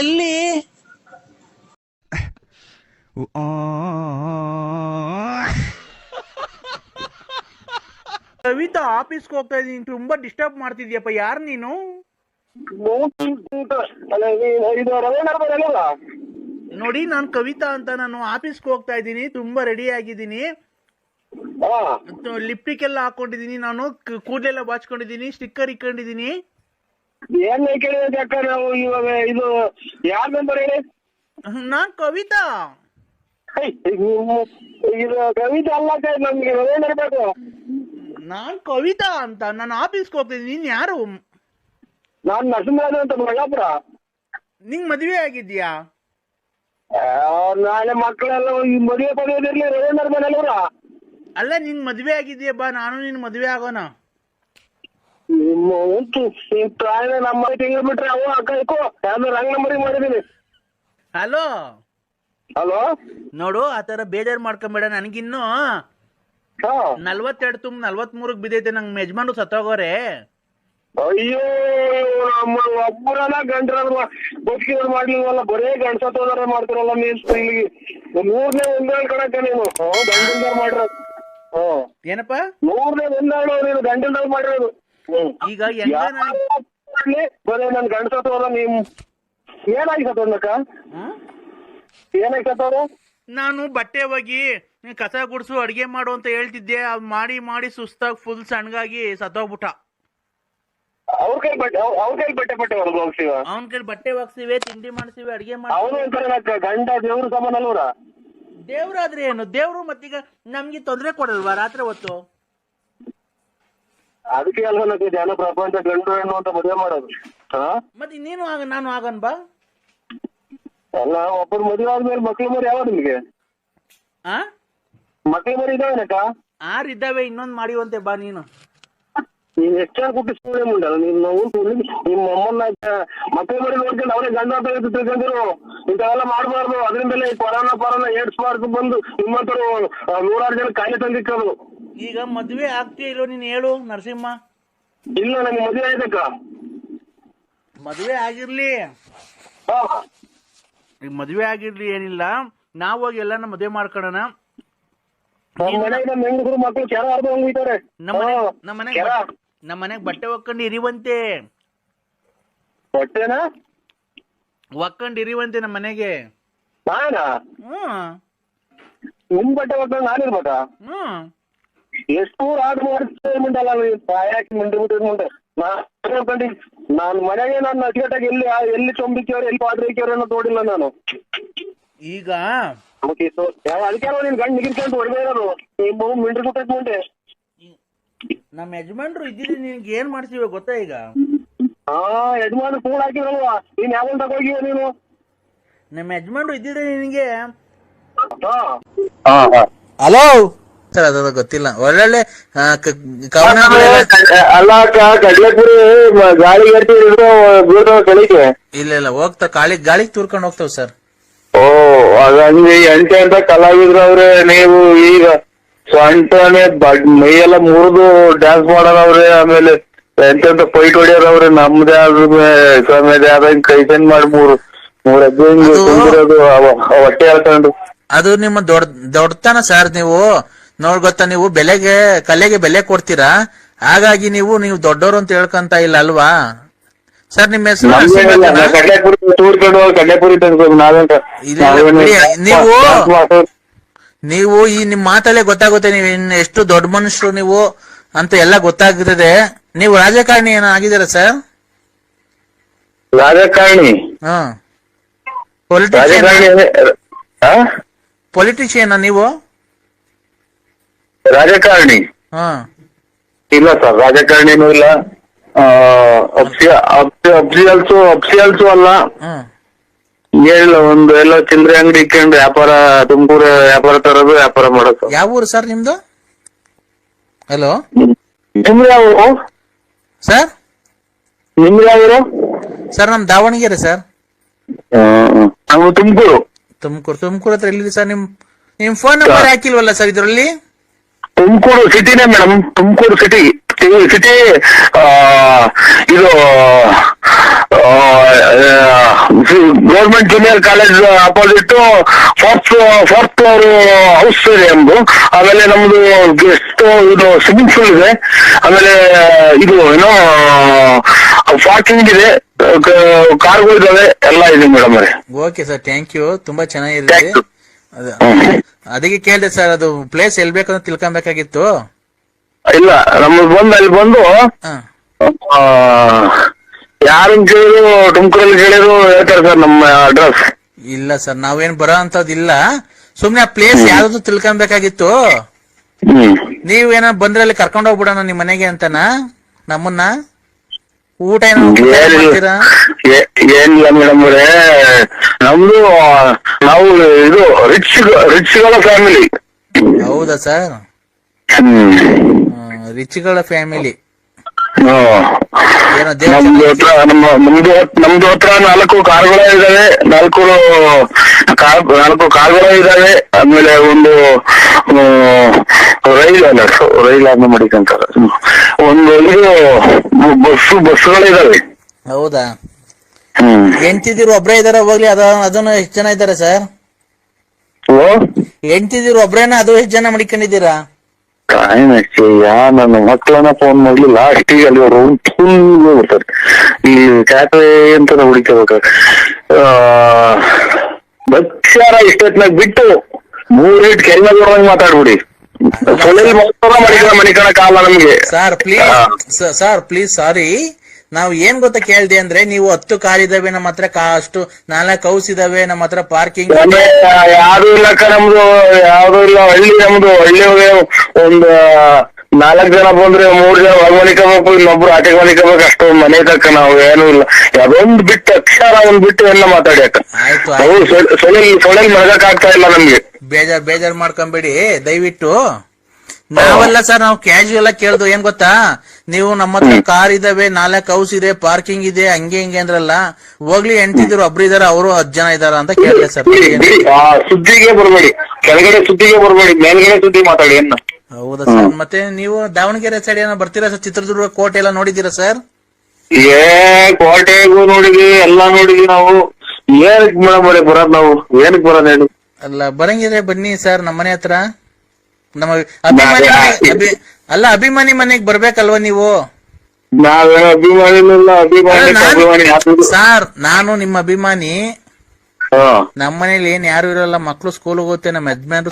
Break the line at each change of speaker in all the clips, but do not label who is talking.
ಎಲ್ಲಿ? ಕವಿತಾ ಆಫೀಸ್ಗೆ ಹೋಗ್ತಾ ಇದೀನಿ. ತುಂಬಾ ಡಿಸ್ಟರ್ಬ್ ಮಾಡ್ತಿದ್ಯಪ್ಪ. ಯಾರು ನೀನು? ನೋಡಿ ನಾನು ಕವಿತಾ ಅಂತ ನಾನು ಆಫೀಸ್ಗೆ ಹೋಗ್ತಾ ಇದ್ದೀನಿ ತುಂಬಾ ರೆಡಿ ಆಗಿದ್ದೀನಿ.
ಹಾ.
ಲಿಪ್ಟಿಕ್ ಎಲ್ಲ ಹಾಕೊಂಡಿದ್ದೀನಿ ನಾನು ಕೂದಲೆಲ್ಲ ಬಾಚ್ಕೊಂಡಿದ್ದೀನಿ ಸ್ಟಿಕ್ಕರ್ ಇಕ್ಕೊಂಡಿದ್ದೀನಿ
ಏನ್ ಕೇಳಿದ ಅಕ್ಕ ನಾವು ಇವಾಗ ಇದು ಯಾರ್ ನಂಬರ್ ಹೇಳಿ?
ನಾನ್ ಕವಿತಾ.
ಇದು- ಕವಿತಾ ಅಲ್ಲ ಅಕ್ಕ, ನಮ್ಗೆ ರವೀಂದ್ರ ಬೇಕು.
ನಾನ್ ಕವಿತಾ ಅಂತ ನಾನು ಆಫೀಸ್ಗೆ ಹೋಗ್ತಿದ್ದೀನಿ ನೀನ್ ಯಾರು?
ನಾನ್ ನರಸಿಂಹರಾಜು ಅಂತ ಬಳ್ಳಾಪುರ
ನಿಂಗ್ ಮದ್ವೆ ಆಗಿದ್ಯಾ?
ನಾಳೆ ಮಕ್ಕಳೆಲ್ಲ ಈ ಮದುವೆ ಪಡೆಯೋದಿರ್ಲಿ ರವೀಂದ್ರ ಮನೆಯಲ್ವರ
ಅಲ್ಲ ನಿನ್ ಮದ್ವೆ ಆಗಿದ್ಯಾ ಬಾ ನಾನು ನಿನ್ ಮದ್ವೆ ಆಗೋಣ.
ನಿಮ್ಮ ಉಂಟು. ನಿಮ್ ಪ್ರಾಯ ನಮ್ಮ ತಿಂಗಳು ಬಿಟ್ರೆ ಅವ ಹಾಕೋ ಯಾವ್ದು ರಂಗ್ ನಂಬರ್ ಮಾಡಿದೀನಿ.
ಹಲೋ
ಹಲೋ
ನೋಡು ಆ ತರ ಬೇಜಾರ್ ಮಾಡ್ಕೊಂಬೇಡ ನನಗಿನ್ನು.
ಹಾ.
ನಲ್ವತ್ತೆರಡು ತುಂಬ ನಲ್ವತ್ ಮೂರಕ್ ಬಿದ್ದೈತೆ ನಂಗೆ ಯಜಮಾನ್ರು ಸತ್ತೋಗೋರೆ.
ಅಯ್ಯೋ ನಮ್ಮ ಒಬ್ಬರಲ್ಲ ಗಂಡ್ರಲ್ಲ ಬದುಕಿದ್ರು ಮಾಡ್ಲಿಲ್ವಲ್ಲ ಬರೇ ಗಂಡ್ಸತ್ತೋದಾರ ಮಾಡ್ತಾರಲ್ಲ ಮೀನ್ಸ್ ಇಲ್ಲಿ ಮೂರನೇ ಒಂದಾಳ್ ಕಣಕ್ಕ ನೀನು. ಗಂಡಲ್ದಾರ್ ಮಾಡಿರೋದು. ಹ್ಮ್
ಏನಪ್ಪ?
ಮೂರನೇ ಒಂದಾಳು ನೀನು ಗಂಡಲ್ದಾರ್ ಮಾಡಿರೋದು.
ಈಗ ನಾನ್-?
ಬರೇ ನನ್ ಗಂಡ್ಸತ್ತೋದ ನಿಮ್ ಏನಾಗಿ ಸತ್ತೋದ
ನಾನು ಬಟ್ಟೆ ಹೋಗಿ ಕಸ ಗುಡ್ಸು ಅಡಿಗೆ ಮಾಡು ಅಂತ ಹೇಳ್ತಿದ್ದೆ. ಅದ್ ಮಾಡಿ ಮಾಡಿ ಸುಸ್ತಾಗಿ ಫುಲ್ ಸಣ್ಣಗಾಗಿ ಸತ್ತೋಗ್ಬಿಟ್ಟ.
ಅವ್ರ ಕೈ ಬಟ್ಟೆ ಅವ್ರ ಕೈ ಬಟ್ಟೆ ಬಟ್ಟೆ ಹೋಗ್ತೀವ
ಅವನ್ ಕೈ ಬಟ್ಟೆ ಒಗ್ಸಿವೆ ತಿಂಡಿ ಮಾಡಿಸಿವೆ ಅಡ್ಗೆ
ಅವನು
ಮಾಡಿ
ಅಂತಾರಕ್ಕ ಗಂಡ ದೇವ್ರ ಸಮಾನ ಅಲ್ವರ
ದೇವ್ರಾದ್ರೆ ಏನು? ದೇವ್ರು ಮತ್ತೀಗ ನಮ್ಗೆ ತೊಂದ್ರೆ ಕೊಡಲ್ವಾ ರಾತ್ರಿ ಹೊತ್ತು?
ಅದಕ್ಕೆ ಅಲ್ವ ನನಗೆ ಜನ ಪ್ರಪಂಚ ಗಂಡು ಹೆಣ್ಣು ಅಂತ ಮದುವೆ ಮಾಡೋದು. ಹಾ?
ಮತ್ತೆ ನೀನು ಆಗ ನಾನು ಆಗನ್ ಬಾ.
ಅಲ್ಲ ಒಬ್ಬರು ಮದುವೆ ಆದ್ಮೇಲೆ ಮಕ್ಳು ಮರಿ ಯಾವ ನಿಮಗೆ?
ಆ?
ಮಕ್ಳು ಮರಿ ಇದಾವನಕ್ಕ
ಆರ್ ಇದ್ದಾವೆ ಇನ್ನೊಂದ್ ಮಾಡಿವಂತೆ ಬಾ ನೀನು.
ನೀನ್ ಎಷ್ಟೇ ಕುಟ್ಟಿ ಸುಳ್ಳೆ ಮುಂಡಲ್ಲ ನಿನ್ನ ನಿಮ್ಮ ಅಮ್ಮನ ಮಕ್ಳು ಮರಿ ನೋಡ್ಕೊಂಡು ಅವರೇ ಗಂಡ ಅಂತ ತಿಳ್ಕೊಂಡಿರು. ಇಂಥವೆಲ್ಲ ಮಾಡಬಾರ್ದು. ಅದರಿಂದಲೇ ಕೊರೋನಾ ಪರೋನಾ ಏಡ್ಸ್ ಮಾರ್ಕ್ ಬಂದು ನಿಮ್ಮಂತರು ನೂರಾರು ಜನ ಕಾಯಿಲೆ ತಂದಿಕ್ಕದು
ಈಗ ಮದ್ವೆ ಆಗ್ತೀಯ ಇಲ್ಲೋ ನೀನ್ ಹೇಳು ನರಸಿಂಹ.
ಇಲ್ಲ ನಮ್ಗೆ ಮದುವೆ ಆಯ್ತಕ್ಕ
ಮದ್ವೆ ಆಗಿರ್ಲಿ.
ಹಾ.
ಈಗ ಮದ್ವೆ ಆಗಿರ್ಲಿ ಏನಿಲ್ಲ ನಾವ್ ಹೋಗಿ ಎಲ್ಲಾನ ಮದ್ವೆ
ಮನೆಗೆ ನಮ್ಮ ಹೆಂಗಸರು ಕೆರ
ನಮ್ಮ ಮನೆಗ್ ಬಟ್ಟೆ ಒಕ್ಕಂಡು ಇರಿವಂತೆ.
ಹೊಟ್ಟೆನಾ
ಒಕ್ಕೊಂಡು ಇರಿವಂತೆ ನಮ್ಮ ಮನೆಗೆ.
ನಾನಾ?
ಹ್ಮ್.
ನಿಮ್ ಬಟ್ಟೆ ನಾನಿರ್ಬೇಕಾ
ಹ್ಮ್.
ಎಷ್ಟು ಆರ್ಡರ್ ಮಾಡಿಸ್ತೇ ಮುಂಡಲ್ಲ ಪಾಯಕ್ಕೆ ಮುಂದೆ ಬಿಟ್ಟು ಮುಂದೆ. ನಾನು ಅನ್ಕೊಂಡಿ ನಾನು ಮನೆಗೆ ನಾನು ಅಚ್ಚುಕಟ್ಟಾಗಿ ಎಲ್ಲಿ ಎಲ್ಲಿ ಚೊಂಬಿಕ್ಕಿಯವ್ರು ಎಲ್ಲಿ ಪಾತ್ರೆ ಇಕ್ಕಿಯವ್ರು ಅನ್ನೋದು ನೋಡಿಲ್ಲ ನಾನು.
ಈಗ?
ಅದಕ್ಕೆ ನಿನ್ ಗಂಡು ನಿಗಿರ್ಕೊಂಡು ಹೊಡೆದೇ ಇರೋದು. ನಿಮ್ಮ ಮಿಂಡ್ರಿ ಬಿಟ್ಟೈತೆ ಮುಂದೆ.
ನಮ್ಮ ಯಜಮಾನ್ರು ಇದ್ದಿದ್ರೆ ನಿನ್ಗೆ ಏನ್ ಮಾಡ್ತೀವಿ ಗೊತ್ತಾ ಈಗ?
ಹಾ ಯಜಮಾನ ಫೋನ್ ಹಾಕಿದ್ರಲ್ವಾ? ನೀನ್ ಯಾವಾಗ ತಗೋಗಿ ನೀನು?
ನಮ್ಮ ಯಜಮಾನ್ರು ಇದ್ದೀರಿ ನಿನಗೆ?
ಹಾ.
ಹಲೋ ಸರ್ ಅದು ಗೊತ್ತಿಲ್ಲ. ಒಳ್ಳೊಳ್ಳೆ
ಅಲ್ಲ ಕಡ್ಲೆಪುರಿ ಗಾಳಿ ಕಳಿಕೆ
ಇಲ್ಲ ಇಲ್ಲ ಹೋಗ್ತಾವ ಗಾಳಿ ಗಾಳಿಗೆ ತೂರ್ಕೊಂಡು ಹೋಗ್ತಾವ್ ಸರ್.
ಓ ಅದಂಗೆ ಎಂಟೆ ಅಂತ ಕಲಾವಿದ್ರು ಅವ್ರೆ ನೀವು ಈಗ ಸೊಂಟನೆ ಬಡ್ ಮೈಯೆಲ್ಲ ಮುರಿದು ಡ್ಯಾನ್ಸ್ ಮಾಡೋರವ್ರೆ ಆಮೇಲೆ ಎಂತೆಂತ ಫೈಟ್ ಹೊಡಿಯೋರವ್ರೆ ನಮ್ದೇ ಆದ್ರೆ ಸಮಯದ ಕೈ ಕೈಸನ್ ಮಾಡಿ ಮೂರು ಮೂರ್ ಹೆಜ್ಜೆ ಹೊಟ್ಟೆ ಹೇಳ್ಕೊಂಡು
ಅದು ನಿಮ್ಮ ದೊಡ್ಡ ದೊಡ್ಡತನ ಸರ್ ನೀವು. ನೋಡ್ ಗೊತ್ತಾ ನೀವು ಬೆಲೆಗೆ ಕಲೆಗೆ ಬೆಲೆ ಕೊಡ್ತೀರಾ? ಹಾಗಾಗಿ ನೀವು ನೀವು ದೊಡ್ಡವರು ಅಂತ ಹೇಳ್ಕೊಂತ ಇಲ್ಲ ಅಲ್ವಾ? ಸರ್ ನಿಮ್ಮ ಹೆಸರು ನೀವು- ನೀವು ಈ ನಿಮ್ ಮಾತಲ್ಲೇ ಗೊತ್ತಾಗುತ್ತೆ ನೀವು ಇನ್ ಎಷ್ಟು ದೊಡ್ಡ ಮನುಷ್ಯರು ನೀವು ಅಂತ ಎಲ್ಲ ಗೊತ್ತಾಗ್ತದೆ. ನೀವು ರಾಜಕಾರಣಿ ಏನೋ ಆಗಿದ್ದೀರಾ ಸರ್?
ರಾಜಕಾರಣಿ?
ಹಾ. ಪೊಲಿಟಿಷಿಯನ್? ಪೊಲಿಟಿಷಿಯನ್ ನೀವು?
ರಾಜಕಾರಣಿ. ಇಲ್ಲ ಸರ್ ರಾಜಕಾರಣಿನೂ ಇಲ್ಲ. ಅಬ್ಸಿಯಲ್ಸು ಅಬ್ಸಿಯಲ್ಸು ಅಲ್ಲ.
ಹ್ಮ್.
ಏನಿಲ್ಲ ಒಂದು ಎಲ್ಲ ಚಿಲ್ಲರೆ ಅಂಗಡಿ ಇಟ್ಕೊಂಡು ವ್ಯಾಪಾರ ತುಮಕೂರು ವ್ಯಾಪಾರ ತರೋದು ವ್ಯಾಪಾರ ಮಾಡೋದು.
ಯಾವ ಊರು ಸರ್ ನಿಮ್ದು? ಹಲೋ
ನಿಮ್ದು ಯಾವ
ಸರ್
ನಿಮ್ದು ಯಾವ
ಸರ್ ನಮ್ ದಾವಣಗೆರೆ ಸರ್
ನಾವು ತುಮಕೂರು.
ತುಮಕೂರು ತುಮಕೂರು ಹತ್ರ ಎಲ್ಲಿದೆ ಸರ್ ನಿಮ್ ನಿಮ್ ಫೋನ್ ನಂಬರ್ ಹಾಕಿಲ್ವಲ್ಲ ಸರ್ ಇದ್ರಲ್ಲಿ?
ತುಮಕೂರು ಸಿಟಿನೇ ಮೇಡಮ್. ತುಮಕೂರು ಸಿಟಿ. ಸಿಟಿ ಇದು
government junior college opposite fourth fourth floor house ಇದೆ ನಮ್ದು. ಆಮೇಲೆ ನಮ್ದು ಗೆಸ್ಟ್ ಇದು ಸ್ವಿಮ್ಮಿಂಗ್ ಪೂಲ್ ಇದೆ. ಆಮೇಲೆ ಇದು ಏನೋ ಪಾರ್ಕಿಂಗ್ ಇದೆ. ಕಾರ್ಗಳು ಇದಾವೆ. ಎಲ್ಲ ಇದೆ ಮೇಡಮ್ ಅವರೇ.
ಓಕೆ ಸರ್ ಥ್ಯಾಂಕ್ ಯು ತುಂಬಾ ಚೆನ್ನಾಗಿದೆ. ಅದಕ್ಕೆ ಕೇಳಿದೆ ಸರ್ ಅದು ಪ್ಲೇಸ್ ಎಲ್ ಬೇಕಂತ ತಿಳ್ಕೊಬೇಕಾಗಿತ್ತು.
ಇಲ್ಲ ನಮ್ಮ ಬಂದು ಅಲ್ಲಿ ಬಂದು
ಹಾ.
ಯಾರನ್ನ ಕೇಳಿದ್ರು ತುಮಕೂರಲ್ಲಿ ಕೇಳಿದ್ರು ಹೇಳ್ತಾರೆ ಸರ್ ನಮ್ಮ ಅಡ್ರೆಸ್
ಇಲ್ಲ ಸರ್ ನಾವೇನ್ ಬರೋ ಅಂತದಿಲ್ಲ ಸುಮ್ನೆ ಆ ಪ್ಲೇಸ್ ಯಾವ್ದು ತಿಳ್ಕೊಬೇಕಾಗಿತ್ತು.
ಹ್ಮ್.
ನೀವೇನ ಬಂದ್ರೆ ಅಲ್ಲಿ ಕರ್ಕೊಂಡ್ ಹೋಗ್ಬಿಡೋಣ ನಿಮ್ ಮನೆಗೆ ಅಂತನಾ? ನಮ್ಮನ್ನ? ಊಟ ಏನೋ
ಏನಿಲ್ಲ. ಏನಿಲ್ಲ ಮೇಡಮ್ ಅವರೇ. ನಮ್ದು ನಾವು ಇದು ರಿಚ್ ರಿಚ್ಗಳ ಫ್ಯಾಮಿಲಿ.
ಹೌದಾ ಸರ್? ರಿಚ್ಗಳ ಫ್ಯಾಮಿಲಿ. ಏನೋ
ನಮ್ದು ಹತ್ರ ನಮ್ಮ ನಮ್ದು ನಮ್ದು ಹತ್ರ ನಾಲ್ಕು ಕಾರ್ಗಳ ಇದಾವೆ. ನಾಲ್ಕು ಕಾರ್ ನಾಲ್ಕು ಕಾರ್ಗಳ ಇದಾವೆ. ಆಮೇಲೆ ಒಂದು ಆ, ರೈಲ್ ಅಲ್ಲ ರೈಲ್ ಅನ್ನ ಮಾಡಿಕಂತಾರೆ ಒಂದು ಇದು ಬಸ್ಸು ಬಸ್ಸುಗಳಿದಾವೆ
ಹೌದಾ? ಹೆಂಡ್ತಿದಿರು ಒಬ್ರೇ ಇದಾರ ಹೋಗ್ಲಿ ಅದ ಅದನ್ನ ಎಷ್ಟು ಜನ ಇದಾರೆ ಸರ್?
ಓ?
ಹೆಂಡ್ತಿದಿರು ಒಬ್ರೇನ ಅದು ಎಷ್ಟ್ ಜನ ಮಡಿಕೊಂಡಿದ್ದೀರಾ?
ಯಾ ನನ್ನ ಮಕ್ಕಳನ್ನ ಫೋನ್ ಮಾಡ್ಲಿಲ್ಲ. ಅಷ್ಟಿಗೆ ಅಲ್ಲಿ ಅವರು ಫುಲ್ ಬರ್ತಾರೆ ಈ ಕ್ಯಾಟ್ರೆ ಅಂತ ಹುಡುಕಬೇಕು ಬಚ್ಚಾರ ಇಷ್ಟೊತ್ತಿನಾಗ ಬಿಟ್ಟು ಮೂರ್ ಇಟ್ ಕೆಲ್ಲ ಮಾತಾಡಿ ಮಾತಾಡ್ಬಿಡಿ ಮಣಿಕಣ ಕಾಲ ನಮ್ಗೆ.
Sir. Please sir please sorry ನಾವು ಏನ್ ಗೊತ್ತಾ ಕೇಳ್ದೆ ಅಂದ್ರೆ ನೀವು ಹತ್ತು ಕಾರ್ ಇದಾವೆ ನಮ್ಮ ಹತ್ರ ಕಾ ಅಷ್ಟು ನಾಲ್ಕು ಹೌಸ್ ಇದಾವೆ ನಮ್ಮ ಹತ್ರ ಪಾರ್ಕಿಂಗ್
ಯಾರು ಇಲ್ಲ ಇಲ್ಲಕ್ಕ ನಮ್ದು ಯಾರು ಇಲ್ಲ ಹಳ್ಳಿ ನಮ್ದು. ಹಳ್ಳಿ ಒಂದ್ ನಾಲ್ಕ್ ಜನ ಬಂದ್ರೆ ಮೂರ್ ಜನ ಹೊರಗ್ ಮಲಿಕಬೇಕು ಇನ್ನೊಬ್ರು ಆಟೆಗೆ ಹೊಲಿಕಬೇಕು ಅಷ್ಟು ಮನೆ ತಕ್ಕ ನಾವು ಏನು ಇಲ್ಲ. ಅದೊಂದ್ ಬಿಟ್ಟು ಅಕ್ಷರ ಒಂದ್ ಬಿಟ್ಟು ಎಲ್ಲ ಮಾತಾಡ್ಯಾಕ ಅಕ್ಕ.
ಆಯ್ತು
ನಾವು
ಆಯ್ತು.
ಆಗ್ತಾ ಇಲ್ಲ ನಮ್ಗೆ.
ಬೇಜಾರ್ ಬೇಜಾರ್ ಮಾಡ್ಕೊಂಬೇಡಿ. ದಯವಿಟ್ಟು ನಾವೆಲ್ಲ ಸರ್ ನಾವು ಕ್ಯಾಶುಯಲ್ ಆಗಿ ಕೇಳ್ದು ಏನ್ ಗೊತ್ತಾ? ನೀವು ನಮ್ಮ ಹತ್ರ ಕಾರ್ ಇದಾವೆ ನಾಲ್ಕು ಹೌಸ್ ಇದೆ ಪಾರ್ಕಿಂಗ್ ಇದೆ ಹಂಗೆ ಹಿಂಗೆ ಅಂದ್ರಲ್ಲ ಹೋಗ್ಲಿ ಎಂಟಿದ್ರು ಒಬ್ರು ಇದಾರ ಅವರು ಹತ್ತು ಜನ ಇದಾರ ಅಂತ ಕೇಳಿದೆ ಸರ್
ಸುದ್ದಿಗೆ ಬರ್ಬೇಡಿ ಕೆಳಗಡೆ ಸುದ್ದಿಗೆ ಬರಬೇಡಿ ಮೇಲ್ಗಡೆ ಸುದ್ದಿ ಮಾತಾಡಿ ಏನ?
ಹೌದಾ ಸರ್? ಮತ್ತೆ ನೀವು ದಾವಣಗೆರೆ ಸೈಡ್ ಏನೋ ಬರ್ತೀರಾ ಸರ್? ಚಿತ್ರದುರ್ಗ ಕೋಟೆ ಎಲ್ಲ ನೋಡಿದೀರಾ ಸರ್?
ಏ ಕೋಟೆಗೂ ನೋಡಿದ್ವಿ ಎಲ್ಲಾ ನೋಡಿದ್ವಿ ನಾವು. ಏನಕ್ ಮೇಡಮ್ ಬರೋದ್ ನಾವು? ಏನಕ್ ಬರೋದ್ ಹೇಳಿ?
ಅಲ್ಲ ಬರಂಗಿದ್ರೆ ಬನ್ನಿ ಸರ್ ನಮ್ಮನೆ ಹತ್ರ. ನಮ್ಮ ಅಭಿಮಾನಿ ಮನೆ- ಅಭಿ- ಅಲ್ಲ ಅಭಿಮಾನಿ ಮನೆಗ್ ಬರ್ಬೇಕಲ್ವಾ ನೀವು?
ನಾವೇನೋ ಅಭಿಮಾನಿನಲ್ಲ ಅಭಿಮಾನಿ
ಅಲ್ಲ, ನಾನು-
ಅಭಿಮಾನಿ ಯಾವ್ದು
ಸರ್ ನಾನು ನಿಮ್ಮ ಅಭಿಮಾನಿ.
ಹಾ.
ನಮ್ಮ ಮನೇಲಿ ಏನ್ ಯಾರು ಇರಲ್ಲ ಮಕ್ಳು ಸ್ಕೂಲ್ ಹೋಗುತ್ತೆ ನಮ್ಮ ಯಜಮಾನ್ರು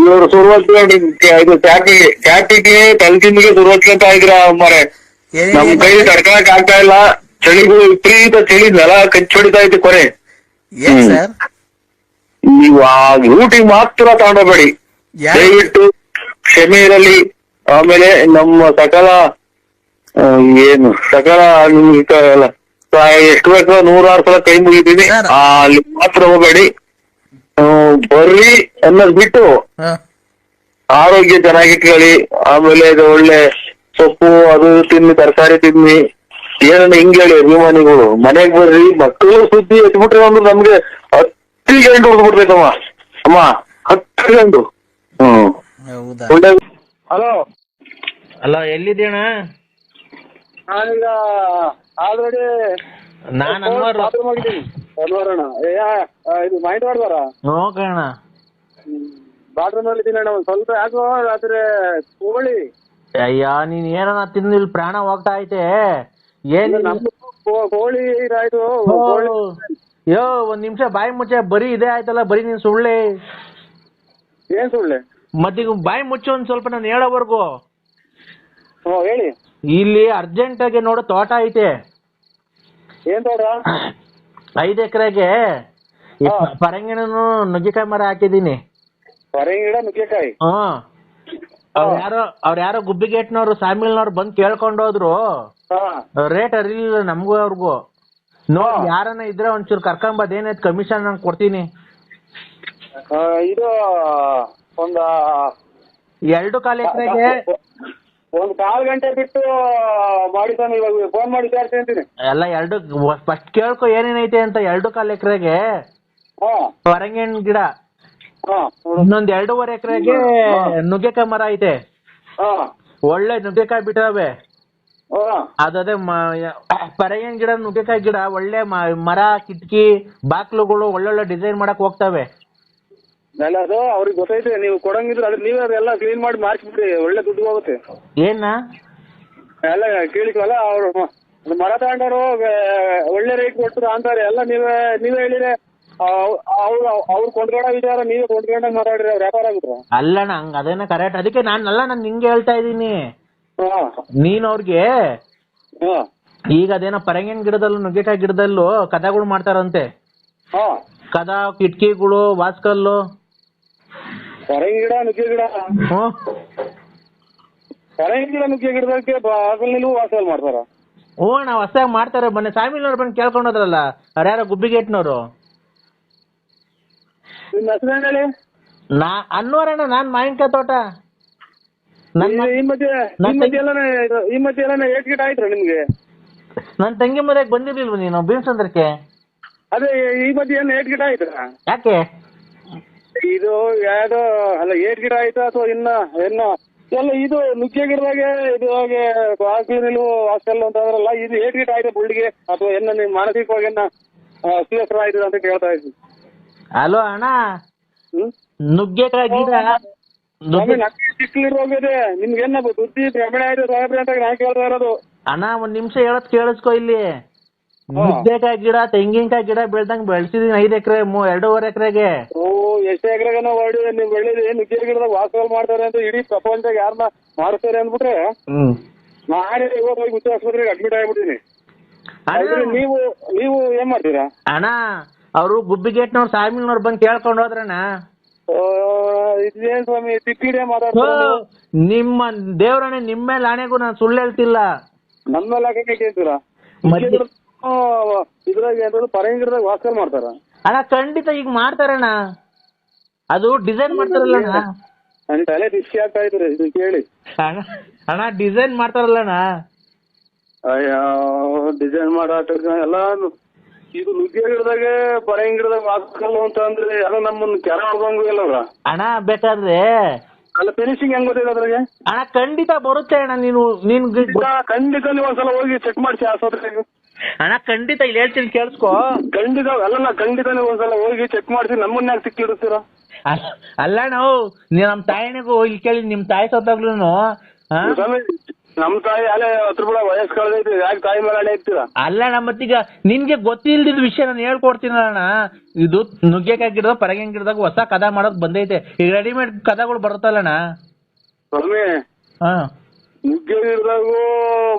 ಇವರು ಇದು ಟ್ಯಾಪಿಗೆ ಟ್ಯಾಪಿಗೆ ತಲೆತಿಂದಿಗೆ ಸುರುವತ್ಕೊಂತ ಇದ್ರ ಮಾರೆ.
ಏನ್-
ನಮ್ ಕೈ ತಡ್ಕೊಳಕ್ ಆಗ್ತಾ ಇಲ್ಲ ಚಳಿಗೂ ವಿಪರೀತ ಚಳಿ ನೆಲ ಐತೆ ಕೊನೆ.
ಏನ್. ಸರ್?
ನೀವು ಆ ಊಟಿಗೆ ಮಾತ್ರ ತಗೊಂಡೋಗ್ಬೇಡಿ ದಯವಿಟ್ಟು ಕ್ಷಮೆ ಇರಲಿ. ಆಮೇಲೆ ನಮ್ಮ ಸಕಲ ಏನು ಸಕಲ ನಿಮ್ಗೆ ಎಷ್ಟು ಬೇಕೋ ನೂರಾರು ಸಲ ಕೈ. ಆ, ಅಲ್ಲಿ ಮಾತ್ರ ಹೋಗಬೇಡಿ. ಬರ್ರಿ ಅನ್ನೋದ್ ಬಿಟ್ಟು. ಆರೋಗ್ಯ ಚೆನ್ನಾಗಿಟ್ಕೊಳ್ಳಿ ಆಮೇಲೆ ಇದು ಒಳ್ಳೆ ಸೊಪ್ಪು ಅದು ತಿನ್ನಿ ತರಕಾರಿ ತಿನ್ನಿ. ಏನನ್ನ ಹಿಂಗ್ ಹೇಳಿ ಅಭಿಮಾನಿಗಳು. ಮನೆಗ್ ಬರ್ರಿ ಮಕ್ಕಳು ಸುದ್ದಿ ಎತ್ಬಿಟ್ರೆ ಅಂದ್ರೆ ನಮ್ಗೆ ಹತ್ತಿ ಗಂಟು ಹೊಡೆದು ಬಿಡ್ತೈತಮ್ಮ ಅಮ್ಮ ಹತ್ತು ಗಂಟು.
ಹೌದಾ?
ಹಲೋ.
ಅಲ್ಲ ಎಲ್ಲಿದ್ದೀಣ?
ನಾನೀಗ ಆಲ್ರೆಡಿ
ನಾನ್ ಅನ್ವರ್.
ಬಾತ್ರೂಮ್ ಹೋಗಿದ್ದೀನಿ ಅನ್ವರಣ ಏ ಆ, ಇದು ಮೈಂಡ್ ಮಾಡ್ದಾರ
ನೋಕಣ
ಬಾತ್ರೂಮ್ ಅಲ್ಲಿ ಇದ್ದೀನಿ ಅಣ್ಣ ಒಂದ್ ಸ್ವಲ್ಪ ಯಾಕೋ ರಾತ್ರಿ ಕೋಳಿ.
ಅಯ್ಯ ನೀನ್ ಏನನ ತಿಂದು ಇಲ್ಲಿ ಪ್ರಾಣ ಹೋಗ್ತಾ ಐತೆ? ಏನ್
ಇದು ನಮ್ದು ಕೋ- ಕೋಳಿ ಇದಾಯ್ತು. ಕೋಳಿ
ಯೋ ಒಂದ್ ನಿಮಿಷ ಬಾಯಿ ಮುಚ್ಚೆ ಬರೀ ಇದೇ ಆಯ್ತಲ್ಲ ಬರೀ ನೀನ್ ಸುಳ್ಳೆ.
ಏನ್ ಸುಳ್ಳೆ?
ಮತ್ತೀಗ ಬಾಯಿ ಮುಚ್ಚು ಒಂದ್ ಸ್ವಲ್ಪ ನಾನು ಹೇಳೋವರೆಗೂ.
ಹೇಳಿ.
ಇಲ್ಲಿ ಅರ್ಜೆಂಟ್ ಆಗಿ ನೋಡೋ ತೋಟ ಐತೆ.
ಏನ್ ತೋಟ?
ಐದ್ ಎಕರೆಗೆ
ಹಾ.
ಪರಂಗಿಣನು ನುಗ್ಗಿಕಾಯಿ ಮರ ಹಾಕಿದೀನಿ
ಹೊರಗಿನ ಗಿಡ ನುಗ್ಗೆಕಾಯಿ?
ಹ್ಮ್. ಅವ್ರ ಯಾರೋ ಅವ್ರ ಯಾರೋ ಗುಬ್ಬಿಗೇಟ್ನವ್ರು ಸಾಮಿಲ್ನವ್ರು ಬಂದ್ ಕೇಳ್ಕೊಂಡ್ ಹೋದ್ರು.
ಹಾ.
ರೇಟ್ ಅರಿಲಿಲ್ಲ ನಮಗೂ ಅವ್ರಿಗೂ. ನೋಡಿ ಯಾರನ್ನ ಇದ್ರೆ ಒಂಚೂರು ಕರ್ಕೊಂಬದ್ ಏನಾಯ್ತು ಕಮಿಷನ್ ನಾನು ಕೊಡ್ತೀನಿ.
ಆ, ಇದು ಒಂದು
ಎರಡು ಕಾಲು ಎಕರೆಗೆ
ಒಂದು ಕಾಲ್ ಗಂಟೆ ಬಿಟ್ಟು ಮಾಡಿ ಇವಾಗ ಫೋನ್ ಮಾಡಿ ವಿಚಾರಿಸಿ ಅಂತೀನಿ.
ಎಲ್ಲ ಎರಡು ಫಸ್ಟ್ ಕೇಳ್ಕೊ ಏನೇನೈತೆ ಅಂತ ಎರಡು ಕಾಲ್ ಎಕರೆಗೆ?
ಹಾ.
ಗಿಡ.
ಹಾ.
ಇನ್ನೊಂದ್ ಎರಡೂವರೆ ಎಕರೆಗೆ. ನುಗ್ಗೆಕಾಯಿ ಮರ ಐತೆ.
ಹಾ.
ಒಳ್ಳೆ ನುಗ್ಗೆಕಾಯಿ ಬಿಟ್ಟವೆ
ಹಾ.
ಅದೇ ಪರಂಗಿನ ಗಿಡ ನುಗ್ಗೆಕಾಯಿ ಗಿಡ ಒಳ್ಳೆ ಮ- ಮರ ಕಿಟಕಿ ಬಾಕ್ಲುಗಳು ಒಳ್ಳೊಳ್ಳೆ ಡಿಸೈನ್ ಮಾಡಕ್ ಹೋಗ್ತವೆ.
ಅಲ್ಲ ಅದು ಅವ್ರಿಗೆ ಗೊತ್ತೈತೆ ನೀವು ಕೊಡಂಗಿದ್ರೆ ಅದ್ರ ನೀವೇ ಅದೆಲ್ಲ ಕ್ಲೀನ್ ಮಾಡಿ ಮಾಡಿಸ್ಬಿಡಿ ಒಳ್ಳೆ ದುಡ್ಡು ಹೋಗುತ್ತೆ.
ಏನ?
ಎಲ್ಲ ಕೇಳಿದ್ವಲ್ಲ ಅವರು ಮರ ತಗೊಂಡವರು ಒಳ್ಳೆ ರೇಟ್ ಕೊಡ್ತಾರೆ ಅಂತಾರೆ ಎಲ್ಲ ನೀವೇ ನೀವೇ ಹೇಳಿದ್ರೆ ಅವ್ರು ಅವ್ರು ಕೊಂಡ್ಕೊಳ್ಳೋ ವಿಚಾರ ನೀವೇ ಕೊಂಡ್ಕೊಂಡಾಗ ಮಾತಾಡ್ರಿ ಅವ್ರು ವ್ಯಾಪಾರ ಆಗುತ್ತೆ
ಅಲ್ಲಣ್ಣ ಹಂಗ ಅದೇನ ಕರೆಕ್ಟ್ ಅದಕ್ಕೆ ನಾನಲ್ಲ ನಾನು ನಿಂಗೆ ಹೇಳ್ತಾ ಇದ್ದೀನಿ. ನೀನ್ ಅವ್ರಿಗೆ ಈಗ ಅದೇನೋ ಪರಂಗಿನ ಗಿಡದಲ್ಲೂ ನುಗ್ಗೆಕಾಯಿ ಗಿಡದಲ್ಲೂ ಕದಗಳು ಮಾಡ್ತಾರಂತೆ.
ಹಾ.
ಕದ ಕಿಟಕಿಗಳು ವಾಸ್ಕಲ್ಲು.
ಪರಂಗಿ ಗಿಡ ನುಗ್ಗೆ ಗಿಡ.
ಹ್ಮ್
ಪರಂಗಿ ಗಿಡ ನುಗ್ಗೆ ಗಿಡದಕ್ಕೆ ಬಾಗಲ್ ವಾಸಲ್ ಮಾಡ್ತಾರ.
ಓ ಅಣ್ಣ ಹೊಸದಾಗಿ ಮಾಡ್ತಾರೆ. ಮೊನ್ನೆ ಸಾಮಿಲ್ನವ್ರು ಬಂದು ಕೇಳ್ಕೊಂಡು ಹೋದ್ರಲ್ಲ ಅವ್ರು ಯಾರೋ ಗುಬ್ಬಿಗೇಟ್ನವರು
ಹೆಸರು ಹೇಳಿ?
ನಾ ನಾನ್ ಮಾವಿನಕಾಯಿ ತೋಟ. ನನ್
ಈ- ಈ ಮಧ್ಯೆ ಈ ಮಧ್ಯೆ ಎಲ್ಲಾನ ಇದು- ಈ ಮಧ್ಯೆ ಎಲ್ಲಾನ ಏಟ್ ಗಿಡ ಆಯ್ತ್ರ ನಿಮ್ಗೆ?
ನನ್ನ ತಂಗಿ ಮನೆಗೆ ಬಂದಿರ್ಲಿಲ್ವ ನೀನು ಭೀಮಸಂದ್ರಕ್ಕೆ?
ಅದೇ ಈ ಮಧ್ಯೆ ಏನ್ ಏಟ್ ಗಿಡ ಆಯ್ತ್ರ?
ಯಾಕೆ?
ಇದು ಯಾವ್ದೋ ಅಲ್ಲ ಏಟ್ ಗಿಡ ಆಯ್ತಾ ಅಥವಾ ಇನ್ನ ಇನ್ನ? ಎಲ್ಲ ಇದು ನುಗ್ಗೆ ಗಿಡದಾಗೆ ಇದು ಹಾಗೆ ಹಾಸ್ಪಿಟಲ್ ನಿಲುವು ಹಾಸ್ಟೆಲ್ ಅಂತ ಅಂದ್ರಲ್ಲ ಇದು ಏಟ್ ಗಿಡ ಆಯ್ತು ಬುಳ್ಳಿಗೆ? ಅಥವಾ ಎನ್ನ ನಿಮ್ ಮಾನಸಿಕವಾಗಿ ಎನ್ನ ಅಸ್ವಸ್ಥ ಆಯ್ತದ ಅಂತ ಕೇಳ್ತಾ ಇದ್ವಿ
ಹಲೋ ಅಣ್ಣ? ಗಿಡ? ನುಗ್ಗೆ
ನಮಗೆ ಸಿಕ್ಲಿರೋಗಿದೆ ನಿಮ್ಗೆ ಏನ ಬುದ್ಧಿ ಭ್ರಮಣೆ ಆಯ್ತು ಸಾಹೇಬ್ರೆ ಅಂತ ನಾ ಕೇಳ್ತಾ ಇರೋದು.
ಅಣ್ಣ ಒಂದ್ ನಿಮಿಷ ಹೇಳತ್ ಕೇಳಿಸ್ಕೊ ಇಲ್ಲಿ. ನುಗ್ಗೆಕಾಯಿ ಗಿಡ ತೆಂಗಿನಕಾಯಿ ಗಿಡ ಬೆಳ್ದಂಗ್ ಬೆಳ್ಸಿದೀನಿ ಐದ್ ಎಕರೆ ಎರಡೂವರೆ ಎಕರೆಗೆ.
ಓ ಎಷ್ಟು ಎಕರೆಗನ ಹೊಡಿ ನೀವು ಬೆಳೆದಿ ನುಗ್ಗೆ ಗಿಡದಾಗ ವಾಸಲ್ ಮಾಡ್ತಾರೆ ಅಂತ ಇಡೀ ಪ್ರಪಂಚದಾಗ ಯಾರನ್ನ ಮಾಡ್ತಾರೆ ಅಂದ್ಬಿಟ್ರೆ
ಹ್ಮ್.
ನಾನೇ ಇವತ್ತು ಹೋಗಿ ಹುಚ್ಚ ಆಸ್ಪತ್ರೆಗೆ ಅಡ್ಮಿಟ್ ಆಗ್ಬಿಟ್ಟಿನಿ ಆದ್ರೆ ನೀವು ನೀವು ಏನ್ ಮಾಡ್ತೀರಾ?
ಅಣ್ಣ ಅವರು ಗುಬ್ಬಿಗೇಟ್ನವ್ರು ಸಾಮಿಲ್ನವ್ರು ಬಂದು ಕೇಳ್ಕೊಂಡು ಹೋದ್ರಣ್ಣ.
ಇದೇನ್ ಸ್ವಾಮಿ
ಓ,
ಮಾತಾಡ್ತಾರೆ ನೀವು?
ನಿಮ್ಮ ದೇವ್ರಣ್ಣ ನಿಮ್ಮ ಮೇಲೆ ಆಣೆಗೂ ನಾನು ಸುಳ್ಳು ಹೇಳ್ತಿಲ್ಲ.
ನಮ್ಮ ಮೇಲೆ ಹಾಕಕ್ಕೆ ಕೇಳ್ತೀರಾ ಇದ್ರಾಗ ಏನಾದ್ರು ಪರಂಗಿ ಗಿಡದಾಗ ವಾಸ್ಕರ್ ಮಾಡ್ತಾರ.
ಅಣ್ಣ ಖಂಡಿತ ಈಗ ಮಾಡ್ತಾರಣ್ಣ. ಅದು ಡಿಸೈನ್ ಮಾಡ್ತಾರಲ್ಲಣ್ಣ.
ನನ್ ತಲೆ ಆಗ್ತಾ ಇದ್ರಿ ಇದು ಕೇಳಿ.
ಅಣ್ಣ ಅಣ್ಣ ಡಿಸೈನ್ ಮಾಡ್ತಾರಲ್ಲಣ್ಣ.
ಅಯ್ಯೋ ಡಿಸೈನ್ ಮಾಡಾಟ ಎಲ್ಲ ಇದು ನುಗ್ಗೆ ಗಿಡದಾಗೆ ಪರಂಗಿ ಗಿಡದಾಗ ಅಂತ ಅಂದ್ರೆ ಎಲ್ಲ ನಮ್ಮನ್ನ ಕೆರ ಹೊಡ್ದಂಗು ಇಲ್ಲವ್ರ
ಅಣ್ಣ ಬೇಕಾದ್ರೆ.
ಅಲ್ಲ ಫಿನಿಶಿಂಗ್ ಹೆಂಗ್ ಗೊತ್ತಿದೆ ಅದ್ರಾಗೆ?
ಅಣ್ಣ ಖಂಡಿತ ಬರುತ್ತೆ ಅಣ್ಣ ನೀನು ನೀನ್
ಖಂಡಿತ ನೀವು ಒಂದ್ಸಲ ಹೋಗಿ ಚೆಕ್ ಮಾಡಿಸಿ ಆಸ್ಪತ್ರೆಗೆ.
ಅಣ್ಣ ಖಂಡಿತ ಇಲ್ಲಿ ಹೇಳ್ತೀನಿ ಕೇಳಿಸ್ಕೋ.
ಖಂಡಿತ ಅಲ್ಲಲ್ಲ ಖಂಡಿತ ನೀವು ಒಂದ್ಸಲ ಹೋಗಿ ಚೆಕ್ ಮಾಡಿಸಿ ನಮ್ಮನ್ನ ಯಾಕೆ ಸಿಕ್ಕಿಡಿಸ್ತೀರಾ
ಅಲ್ಲ- ಅಲ್ಲ ನಾವು ನೀ ನಮ್ಮ ತಾಯಿನಿಗೂ ಇಲ್ಲಿ ಕೇಳಿ ನಿಮ್ ತಾಯಿ ಸತ್ತಾಗ್ಲೂ
ಸ್ವಾಮಿ ನಮ್ ತಾಯಿ ಅಲ್ಲೇ ಹತ್ರ ಬಿಡ ವಯಸ್ಸು ಕಳೆದೈತಿ ಯಾಕೆ ತಾಯಿ ಮೇಲೆ ಇರ್ತೀರಾ
ಅಲ್ಲ ನಮ್ಮ ಮತ್ತೀಗ ನಿನ್ಗೆ ಗೊತ್ತಿಲ್ದಿದ್ ವಿಷಯ ನಾನು ಹೇಳ್ಕೊಡ್ತೀನಣ್ಣ ಇದು ನುಗ್ಗೆಕಾಯಿ ಗಿಡದ ಪರಗಿನ ಗಿಡದಾಗ ಹೊಸ ಕದ ಮಾಡೋಕ್ ಬಂದೈತೆ. ಈಗ ರೆಡಿಮೇಡ್ ಕದಗಳು ಬರುತ್ತಲ್ಲಣ್ಣ
ಸ್ವಾಮಿ
ಹಾ
ನುಗ್ಗೆ ಗಿಡದಾಗು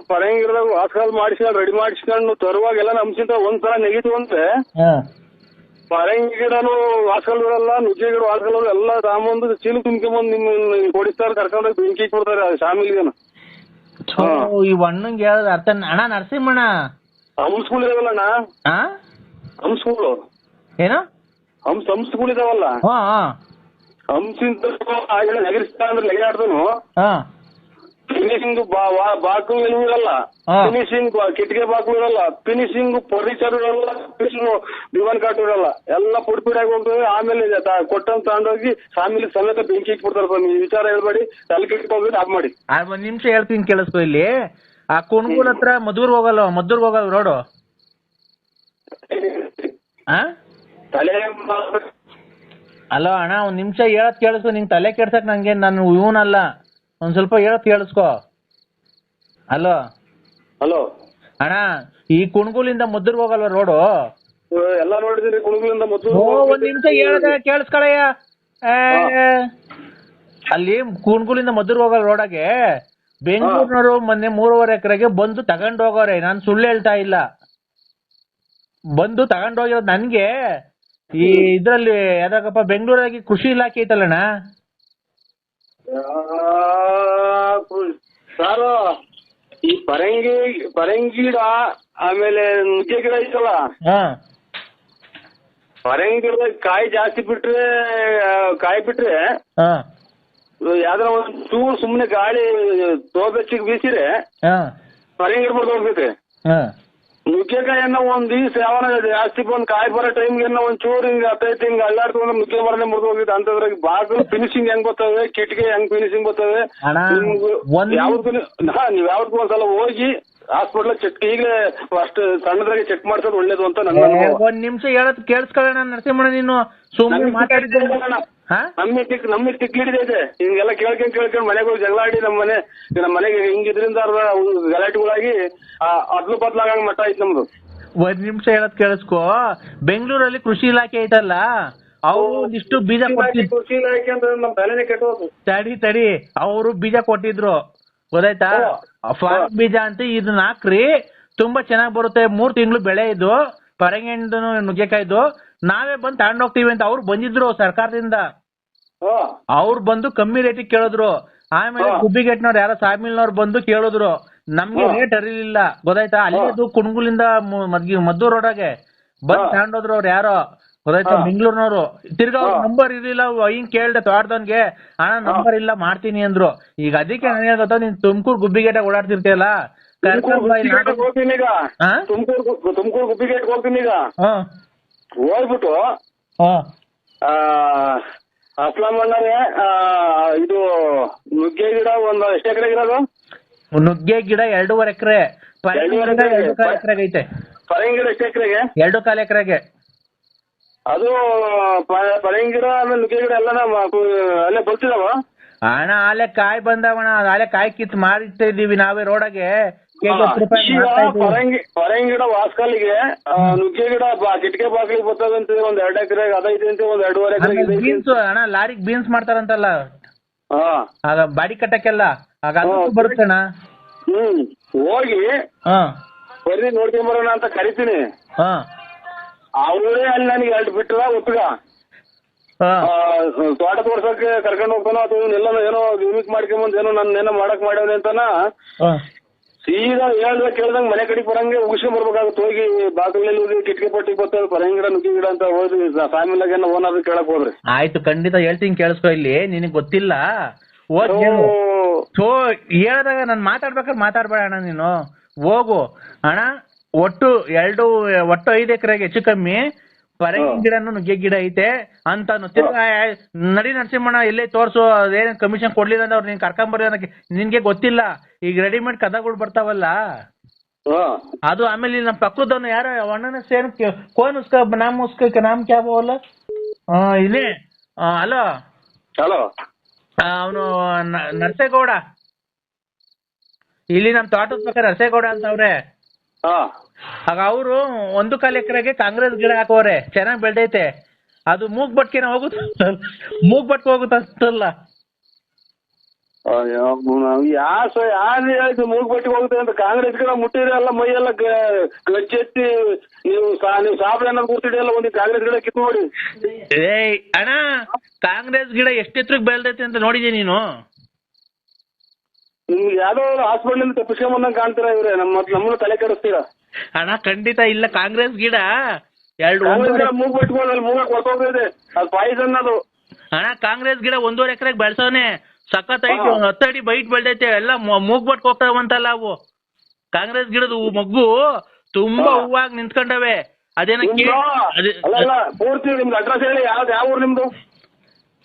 ಪರಂಗಿ ಗಿಡದಾಗು ಮಾಡಿಸ್ಕೊಂಡು ರೆಡಿ ಮಾಡಿಸ್ಕೊಂಡು ತರುವಾಗ ಎಲ್ಲ ನಮ್ಸಿಂತ ಒಂದ್ಸಲ ನೆಗಿತು ಅಂದ್ರೆ
ಪರಂಗಿಡನು
ಪರಂಗಿ ಗಿಡನು ವಾಸ್ಕಲ್ ಇರಲ್ಲ ನುಗ್ಗೆ ಗಿಡ ವಾಸ್ಕಲ್ ಎಲ್ಲ ತಗೊಂಬಂದು ಚೀಲ ತುಂಬ್ಕೊಂಬಂದು ನಿಮ್ಮ ಕೊಡಿಸ್ತಾರೆ ಕರ್ಕೊಂಡೋಗಿ ಬೆಂಕಿ ಕೊಡ್ತಾರೆ ಶಾಮಿಲ್ಗೆನ.
ಈ ಅಣ್ಣಂಗೆ ಹೇಳೋದು ಅರ್ಥ ಅಣ್ಣ ನರಸಿಂಹಣ್ಣ?
ಹಂಸ್ಗಳು ಇದಾವಲ್ಲಣ್ಣ
ಆ?
ಹಂಸ್ಗಳು
ಏನು?
ಹಂಸ ಹಂಸ್ಗಳು ಇದಾವಲ್ಲ?
ಹಾ ಹಾ.
ಹಂಸಿಂತ ನಗರಿಸ್ತಾ ಅಂದ್ರೆ ಲೆಗಾಡ್ದನು
ಹಾ.
ಫಿನಿಶಿಂಗ್ ಬಾಕು ಏನು ಇರಲ್ಲ. ಫಿನಿಶಿಂಗ್ ಕಿಟಕಿ ಬಾಕು ಇರಲ್ಲ. ಫಿನಿಶಿಂಗ್ ಫರ್ನಿಚರ್ ಇರಲ್ಲ ಫಿನಿಶಿಂಗ್ ದಿವಾನ್ ಕಾಟು ಇರಲ್ಲ. ಎಲ್ಲ ಪುಡಿ ಪುಡಿಯಾಗಿ ಹೋಗ್ತದೆ. ಆಮೇಲೆ ಕೊಟ್ಟಂತ ತಗೊಂಡೋಗಿ ಫ್ಯಾಮಿಲಿ ಸಮೇತ ಬೆಂಕಿ ಇಟ್ಬಿಡ್ತಾರೆ ಬನ್ನಿ. ವಿಚಾರ ಹೇಳ್ಬೇಡಿ. ತಲೆ ಕೆಟ್ಕೊಂಡು ಆಫ್ ಮಾಡಿ.
ಆ, ಒಂದ್ ನಿಮಿಷ ಹೇಳ್ತೀನಿ ಕೇಳಿಸ್ಕೊ ಇಲ್ಲಿ. ಆ ಕುಣಗೂರ್ ಹತ್ರ ಮಧುರ್ ಹೋಗಲ್ಲ ಮದ್ದೂರ್ ಹೋಗಲ್ಲ ರೋಡು.
ತಲೆ
ಅಲ್ಲ ಅಣ್ಣ ಒಂದ್ ನಿಮಿಷ ಹೇಳತ್ ಕೇಳಿಸ್ಕೊ. ನಿಂಗ್ ತಲೆ ಕೆಡ್ಸಕ್ ನಂಗೆ ನಾನು ಇವನಲ್ಲ. ಒಂದ್ ಸ್ವಲ್ಪ ಹೇಳತ್ ಕೇಳಿಸ್ಕೊ. Hello
hello.
ಅಣ್ಣ ಈ ಕುಣಗುಲಿಂದ ಮುದ್ರ ಹೋಗಲ್ವ ರೋಡು?
ಎಲ್ಲ ನೋಡಿದಿರಿ ಕುಣಗುಲಿಂದ ಮೊದಲು
ಓ ಒಂದ್ ನಿಮಿಷ ಹೇಳ್ದೆ ಕೇಳಿಸ್ಕೊಳಯ್ಯ. ಏ, ಅಲ್ಲಿ ಕುಣಗುಲಿಂದ ಮಧುರ್ ಹೋಗಲ್ ರೋಡಾಗೆ ಬೆಂಗಳೂರಿನವರು ಮೊನ್ನೆ ಮೂರುವರೆ ಎಕರೆಗೆ ಬಂದು ತಗೊಂಡ್ ಹೋಗೋರೆ. ನಾನ್ ಸುಳ್ಳು ಹೇಳ್ತಾ ಇಲ್ಲ. ಬಂದು ತಗೊಂಡ್ ಹೋಗಿರೋದು ನನ್ಗೆ. ಈ ಇದ್ರಲ್ಲಿ ಯಾವ್ದಾಗಪ್ಪ ಬೆಂಗಳೂರಾಗಿ ಕೃಷಿ ಇಲಾಖೆ ಐತಲ್ಲಣ್ಣ?
ಸಾರು ಈ ಪರಂಗಿ ಪರಂಗಿ ಗಿಡ ಆಮೇಲೆ ನುಗ್ಗೆ ಗಿಡ ಐತಲ್ಲ?
ಹಾ.
ಪರಂಗಿ ಗಿಡದಾಗ ಕಾಯಿ ಜಾಸ್ತಿ ಬಿಟ್ರೆ ಆ, ಕಾಯಿ ಬಿಟ್ರೆ
ಹಾ.
ಯಾವ್ದಾರ ಒಂದ್ ಚೂರು ಸುಮ್ಮನೆ ಗಾಳಿ ತೋಬೆಚ್ಚಿಗೆ ಬೀಸಿರೆ
ಹಾ.
ಪರಂಗಿ ಗಿಡ ಬಿಡ್ದು
ಹಾ.
ನುಗ್ಗೆಕಾಯನ್ನ ಒಂದ್ ದಿವಸ ಯಾವನ ಜಾಸ್ತಿ ಬಂದ್ ಕಾಯಿ ಬರೋ ಟೈಮ್ಗೆ ಒಂದ್ ಚೂರ್ ಹಿಂಗ ಹತ್ತೈತಿ ಹಿಂಗ್ ಅಲ್ಲಾಡ್ಕೊಂಡು ನುಗ್ಗೆ ಮರನೆ ಮುರಿದು ಹೋಗಿದ್. ಅಂತದ್ರಾಗ ಬಾಗಿಲು ಫಿನಿಶಿಂಗ್ ಹೆಂಗ್ ಬರ್ತದೆ ಕಿಟಕಿ ಹೆಂಗ್ ಫಿನಿಶಿಂಗ್
ಬರ್ತದೆ?
ಯಾವ್ದು ನೀವ್ ಯಾವ್ದು ಒಂದ್ಸಲ ಹೋಗಿ ಹಾಸ್ಪಿಟಲ್ ಚೆಕ್ ಈಗಲೇ ಅಷ್ಟು ಸಣ್ಣದ್ರಾಗೆ ಚೆಕ್ ಮಾಡ್ಸೋದು ಒಳ್ಳೇದು ಅಂತ ನನ್ನ.
ಒಂದ್ ನಿಮಿಷ ಹೇಳದ್ ಕೇಳಿಸ್ಕೊಳ್ಳೋಣ ನರಸಿಂಹಣ್ಣ ನೀನು ಸುಮ್ಮನೆ
ನಮ್ಗೆ
ಮಾತಾಡಿದ್ದೆ
ಟಿಕ್ ನಮ್ಮ ಟಿಕ್ ನಮ್ಗೆ ಇದೆ. ಹಿಂಗೆಲ್ಲ ಕೇಳ್ಕೊಂಡ್ ಕೇಳ್ಕೊಂಡ್ ಮನೆಗೆ ಹೋಗಿ ಜಗಳ ಆಡಿ ನಮ್ಮ ಮನೆ ನಮ್ಮ ಮನೆಗೆ ಹಿಂಗ್ ಇದ್ರಿಂದ ಗಲಾಟೆಗಳಾಗಿ ಅದ್ಲು ಬದ್ಲಾಗಂಗ್ ಮಟ್ಟ ಐತ್ ನಮ್ದು.
ಒಂದ್ ನಿಮಿಷ ಹೇಳದ್ ಕೇಳಿಸ್ಕೋ. ಬೆಂಗಳೂರಲ್ಲಿ ಕೃಷಿ ಇಲಾಖೆ ಐತಲ್ಲ ಅವ್ರು ಒಂದಿಷ್ಟು ಬೀಜ ಕೊಟ್ಟಿದ್ರು
ಕೃಷಿ ಇಲಾಖೆ ಅಂದ್ರೆ ನಮ್ಮ ಬೆಲೆನೆ ಕೆಟ್ಟೋದು.
ತಡಿ ತಡಿ. ಅವರು ಬೀಜ ಕೊಟ್ಟಿದ್ರು. ಗೊತ್ತಾಯ್ತಾ? ಫಾರ್ಮ್ ಬೀಜ ಅಂತ ಇದನ್ನ ನಾಕ್ರಿ. ತುಂಬಾ ಚೆನ್ನಾಗ್ ಬರುತ್ತೆ. ಮೂರ್ ತಿಂಗಳು ಬೆಳೆ ಇದು. ಪರಂಗಿಂಡು ನುಗ್ಗೆಕಾಯ್ದು. ನಾವೇ ಬಂದು ತಗೊಂಡೋಗ್ತೀವಿ ಅಂತ ಅವ್ರು ಬಂದಿದ್ರು ಸರ್ಕಾರದಿಂದ. ಅವ್ರು ಬಂದು ಕಮ್ಮಿ ರೇಟಿಗೆ ಕೇಳಿದ್ರು. ಆಮೇಲೆ
ಕುಬ್ಬಿಗೆಟ್ನವ್ರು
ಗುಬ್ಬಿಗೆಟ್ನವ್ರು ಯಾರೋ ಸಾಮಿಲ್ನವ್ರು ಬಂದು ಕೇಳಿದ್ರು. ನಮ್ಗೆ ರೇಟ್ ಅರಿಲಿಲ್ಲ. ಗೊತ್ತಾಯ್ತಾ? ಅಲ್ಲಿದು ಕುಣಗುಲಿಂದ ಮದ್ಗಿ ಮದ್ದೂರ್ ರೋಡಾಗೆ. ಬಂದ್. ತಗೊಂಡೋದ್ರು ಅವ್ರು ಯಾರೋ. ಗೊತ್ತಾಯ್ತಾ? ಬೆಂಗಳೂರಿನವರು. ತಿರ್ಗಾ ಅವ್ರ ನಂಬರ್ ಇರಲಿಲ್ಲ. ಹಿಂಗ್ ಕೇಳ್ದೆ ತೋಟದವನ್ಗೆ ಅಣ್ಣ ನಂಬರ್ ಇಲ್ಲ ಮಾಡ್ತೀನಿ ಅಂದ್ರು. ಈಗ ಅದಕ್ಕೆ ನನಗೆ ಗೊತ್ತಾ ನೀನ್ ತುಮಕೂರು ಗುಬ್ಬಿಗೇಟ ಓಡಾಡ್ತಿರ್ತೀಯಲ್ಲ?
ತುಮಕೂರು ಗುಬ್ಬಿಗೇಟ್ಗೆ ಹೋಗ್ತೀನಿ ಈಗ. ಹೋಗ್ಬಿಟ್ಟು ಅಸ್ಲಾಂ ಅಣ್ಣರೇ ಇದು ನುಗ್ಗೆ ಗಿಡ ಒಂದು ಎಷ್ಟು ಎಕರೆ ಇರೋದು
ನುಗ್ಗೆ ಗಿಡ ಎರಡೂವರೆ ಎಕರೆ.
ಎರಡೂವರೆ ಎಕ್ರೆ?
ಎಕರೆಗೆ ಐತೆ.
ಪರಂಗಿ ಗಿಡ ಎಷ್ಟು ಎಕರೆಗೆ?
ಎರಡು ಕಾಲ ಎಕರೆಗೆ.
ಅದು ಪರಂಗಿಡ ಪರಂಗಿ ಗಿಡ ಆಮೇಲೆ ನುಗ್ಗೆ ಗಿಡ ಎಲ್ಲ ಅಲ್ಲೇ ಬರ್ತಿದಾವ?
ಅಣ್ಣ ಆಲೆ ಕಾಯಿ ಬಂದವಣ ಆಲೆ ಕಾಯಿ ಕಿತ್ತು ಮಾರಿಟ್ಟಿದೀವಿ ನಾವೇ ರೋಡಾಗೆ.
ಗಿಡ ವಾಸ್ಕಲ್ಗೆ ನುಗ್ಗೆ ಗಿಡ ಕಿಟಕಿ ಬಾಗಿಲಿಗೆ ಬರ್ತದಂತ ಒಂದ್ ಎರಡು ಎಕರೆ ಅದೈತೆ ಅಂತ ಒಂದ್ ಎರಡೂವರೆ ಎಕರೆ
ಬೀನ್ಸ್ ಅಣ್ಣ ಲಾರಿಗೆ ಬೀನ್ಸ್ ಮಾಡ್ತಾರಂತಲ್ಲ?
ಹಾ.
ಆಗ ಬಾಡಿ ಕಟ್ಟಕ್ಕೆಲ್ಲ? ಆಗ ಅದು
ಹ್ಮ್.
ಬರುತ್ತಣ್ಣ?
ಹ್ಮ್. ಹೋಗಿ ಬರ್ರಿ ನೋಡ್ಕೊಂಡ್ ಬರೋಣ ಅಂತ ಕರಿತೀನಿ. ಅವರೇ ಅಲ್ಲಿ ನನಗೆ ಎರಡು ಬಿಟ್ಟದ ಉತ್ತಗ ತೋಟ ತೋರ್ಸಕ್ಕೆ ಕರ್ಕೊಂಡು ಹೋಗ್ತಾನೋ ಅಥವಾ ಏನೋ ಯೂನಿಕ್ ಮಾಡ್ಕೊಂಬಂದ್ ಏನೋ ನನ್ನ ಏನೋ ಮಾಡಕ್ ಮಾಡ್ಯಾವ ಅಂತಾನ. ಸೀದಾ ಹೇಳ್ದ ಕೇಳ್ದಂಗ್ ಮನೆ ಕಡೆ ಬರಂಗೆ ಉಗಿಸ್ಕೊಂಡ್ ಬರ್ಬೇಕಾಗುತ್ತೆ. ಹೋಗಿ ಬಾಗಿಲಲ್ಲಿ ಹೋಗಿ ಕಿಟಕಿ ಪಟ್ಟಿ ಬರ್ತದೆ ಪರಂಗಿ ಗಿಡ ನುಗ್ಗಿ ಗಿಡ ಅಂತ ಹೋದ್ರಿ ಫ್ಯಾಮಿಲಿಯಾಗ ಏನೋ ಓನರ್ ಕೇಳಕ್ ಹೋದ್ರಿ.
ಆಯ್ತು ಖಂಡಿತ ಹೇಳ್ತೀನಿ ಕೇಳಿಸ್ಕೊ ಇಲ್ಲಿ ನಿನಗ್ ಗೊತ್ತಿಲ್ಲ. ಥೋ ಹೇಳ್ದಾಗ ನಾನು ಮಾತಾಡ್ಬೇಕಾದ್ರೆ ಮಾತಾಡ್ಬೇಡ ಅಣ್ಣ ನೀನು. ಹೋಗು. ಅಣ್ಣ ಒಟ್ಟು ಎರಡು ಒಟ್ಟು ಐದು ಎಕರೆಗೆ ಹೆಚ್ಚು ಕಮ್ಮಿ. ಪರಂಗಿ ಗಿಡನು ನುಗ್ಗೆ ಗಿಡ ಐತೆ. ಅಂತ ತಿರ್ಗಾ ನಡಿ ನರಸಿಂಹಣ್ಣ ಎಲ್ಲೇ ತೋರ್ಸು ಅದೇನ್ ಕಮಿಷನ್ ಕೊಡ್ಲಿಲ್ಲ ಅಂದ್ರೆ ಅವ್ರು ನೀನ್ ಕರ್ಕೊಂಬರ್ರಿ ಅನ್ನಕ್ಕೆ ನಿನ್ಗೆ ಗೊತ್ತಿಲ್ಲ. ಈಗ ರೆಡಿಮೇಡ್ ಕದಗಳು ಬರ್ತಾವಲ್ಲ. ಅದು ಆಮೇಲೆ ಇಲ್ಲಿ ನಮ್ಮ ಪಕ್ಕದವನು ಯಾರೋ ಅಣ್ಣನ ಸೇನ್ ಕೋನ್ ಉಸ್ಕ ನಾಮ್ ಉಸ್ಕ ನಾಮ್ ಕ್ಯಾಬ್ ಅವಲ್ಲ? ಇಲ್ಲಿ. ಹಲೋ.
ಹಲೋ
ಅವನು ನರಸೇಗೌಡ. ಇಲ್ಲಿ ನಮ್ಮ ತೋಟದ ಪಕ್ಕ ನರಸೇಗೌಡ ಅಂತ ಅವ್ರೆ. ಆಗ ಅವರು ಒಂದು ಕಾಲು ಎಕರೆಗೆ ಕಾಂಗ್ರೆಸ್ ಗಿಡ ಹಾಕೋರೆ ಚೆನ್ನಾಗಿ ಬೆಳ್ದೈತೆ. ಅದು ಮೂಗ್ ಬಟ್ಕಿನ ಹೋಗುತ್ತೆ ಮೂಗ್ ಬಟ್ಕೆ ಹೋಗುತ್ತಲ್ಲ
ಯಾಸ ಯಾರು ಹೇಳಿದ್ದು ಮೂಗ್ ಬಟ್ಟಿಗೆ ಹೋಗುತ್ತೆ ಅಂತ? ಕಾಂಗ್ರೆಸ್ ಗಿಡ ಮುಟ್ಟಿದ್ರೆ ಎಲ್ಲ ಮೈಯೆಲ್ಲ ಎಲ್ಲ ಗಚ್ಚೆತ್ತಿ ನೀವು ನೀವು ಸಾಬ್ರ ಏನಾದ್ರು ಕೂತಿಡಿಯಲ್ಲ ಒಂದು ಕಾಂಗ್ರೆಸ್ ಗಿಡ ಕಿತ್ತು ನೋಡಿ.
ಏ ಅಣ್ಣ ಕಾಂಗ್ರೆಸ್ ಗಿಡ ಎಷ್ಟು ಎತ್ತರಕ್ಕೆ ಬೆಳ್ದೈತೆ ಅಂತ ನೋಡಿದೀನಿ ನೀನು?
ನಿಮ್ಗೆ ಯಾವ್ದೋ ಹಾಸ್ಪಿಟಲ್ ತಪ್ಪಿಸ್ಕೊಂಡ್ ಬಂದಂಗ್ ಕಾಣ್ತೀರಾ ಇವ್ರೆ? ನಮ್ಮ ನಮ್ಮನ್ನ ತಲೆ ಕೆಡಿಸ್ತೀರಾ?
ಅಣ್ಣ ಖಂಡಿತ ಇಲ್ಲ ಕಾಂಗ್ರೆಸ್ ಗಿಡ. ಎರಡು
ಕಾಂಗ್ರೆಸ್
ಒಂದೂವರೆ
ಗಿಡ ಮೂಗ್ ಬಟ್ಕೊಂಡು ಅಲ್ಲಿ ಮೂಗ ಕೊಟ್ಟೋಗಿದೆ ಅದು ಪಾಯ್ಸನ್ ಅದು.
ಅಣ್ಣ ಕಾಂಗ್ರೆಸ್ ಗಿಡ ಒಂದೂವರೆ ಎಕರೆಗೆ ಬೆಳ್ಸವನೆ ಸಖತ್ ಐತಿ
ಹಾ.
ಒಂದ್ ಹತ್ತು ಅಡಿ ಬೈಟ್ ಬೆಳ್ದೈತೆ. ಎಲ್ಲ ಮೂಗ್ ಬಟ್ ಹೋಗ್ತಾವಂತಲ್ಲ ಅವು. ಕಾಂಗ್ರೆಸ್ ಗಿಡದ ಮಗ್ಗು ತುಂಬಾ ಹೂವಾಗ್ ನಿಂತ್ಕೊಂಡವೆ. ಅದೇನ
ಪೂರ್ತಿ ನಿಮ್ದು ಅಡ್ರೆಸ್ ಹೇಳಿ ಯಾವ್ದು ಯಾವ ಊರು ನಿಮ್ದು?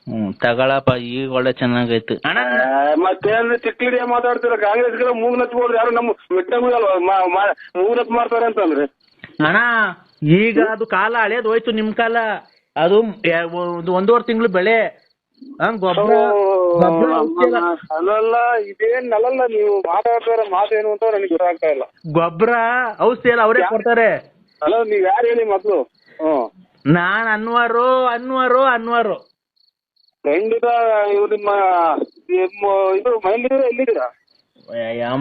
ಹ್ಮ್ ತಗೊಳಪ್ಪ ಈಗ ಒಳ್ಳೆ ಚೆನ್ನಾಗೈತೆ. ಅಣ್ಣ
ಮತ್ತೇನ್ರಿ ಚಿಕ್ಕಡಿಯ ಮಾತಾಡ್ತೀರ? ಕಾಂಗ್ರೆಸ್ ಗಿಡ ಮೂಗ್ ನಚ್ಬೋದ್ರಿ ಯಾರು ನಮ್ಮ ಮಿಟ್ಟಂಗಲ್ವ ಮೂಗ್ನತ್ ಮಾಡ್ತಾರೆ ಅಂತಂದ್ರೆ.
ಅಣ್ಣ ಈಗ ಅದು ಕಾಲ ಹಳೇದು ಹೋಯ್ತು ನಿಮ್ ಕಾಲ. ಅದು ಒಂದು ಒಂದೂವರೆ ತಿಂಗಳು ಬೆಳೆ.
ಅಲ್ಲಲ್ಲ ಇದೇನ್ ಅಲ್ಲಲ್ಲ ನೀವು ಮಾತಾಡ್ತಾರ ಮಾತೇನು ಅಂತ ನನಗೆ ಗೊತ್ತಾಗ್ತಾ ಇಲ್ಲ.
ಗೊಬ್ಬರ ಔಷಧಿ ಎಲ್ಲ ಅವರೇ ಕೊಡ್ತಾರೆ.
ಅಲ್ಲ ನೀವ್ ಯಾರು ಹೇಳಿ ಮೊದ್ಲು
ನಾನ್ ಅನ್ವಾರು ಅನ್ವಾರು ಅನ್ವಾರು.
ಖಂಡಿತ ಇವ್ ನಿಮ್ಮ ನಿಮ್ಮ ಇದು ಮನೇಲಿದ್ದೀರಾ ಎಲ್ಲಿದ್ದೀರಾ?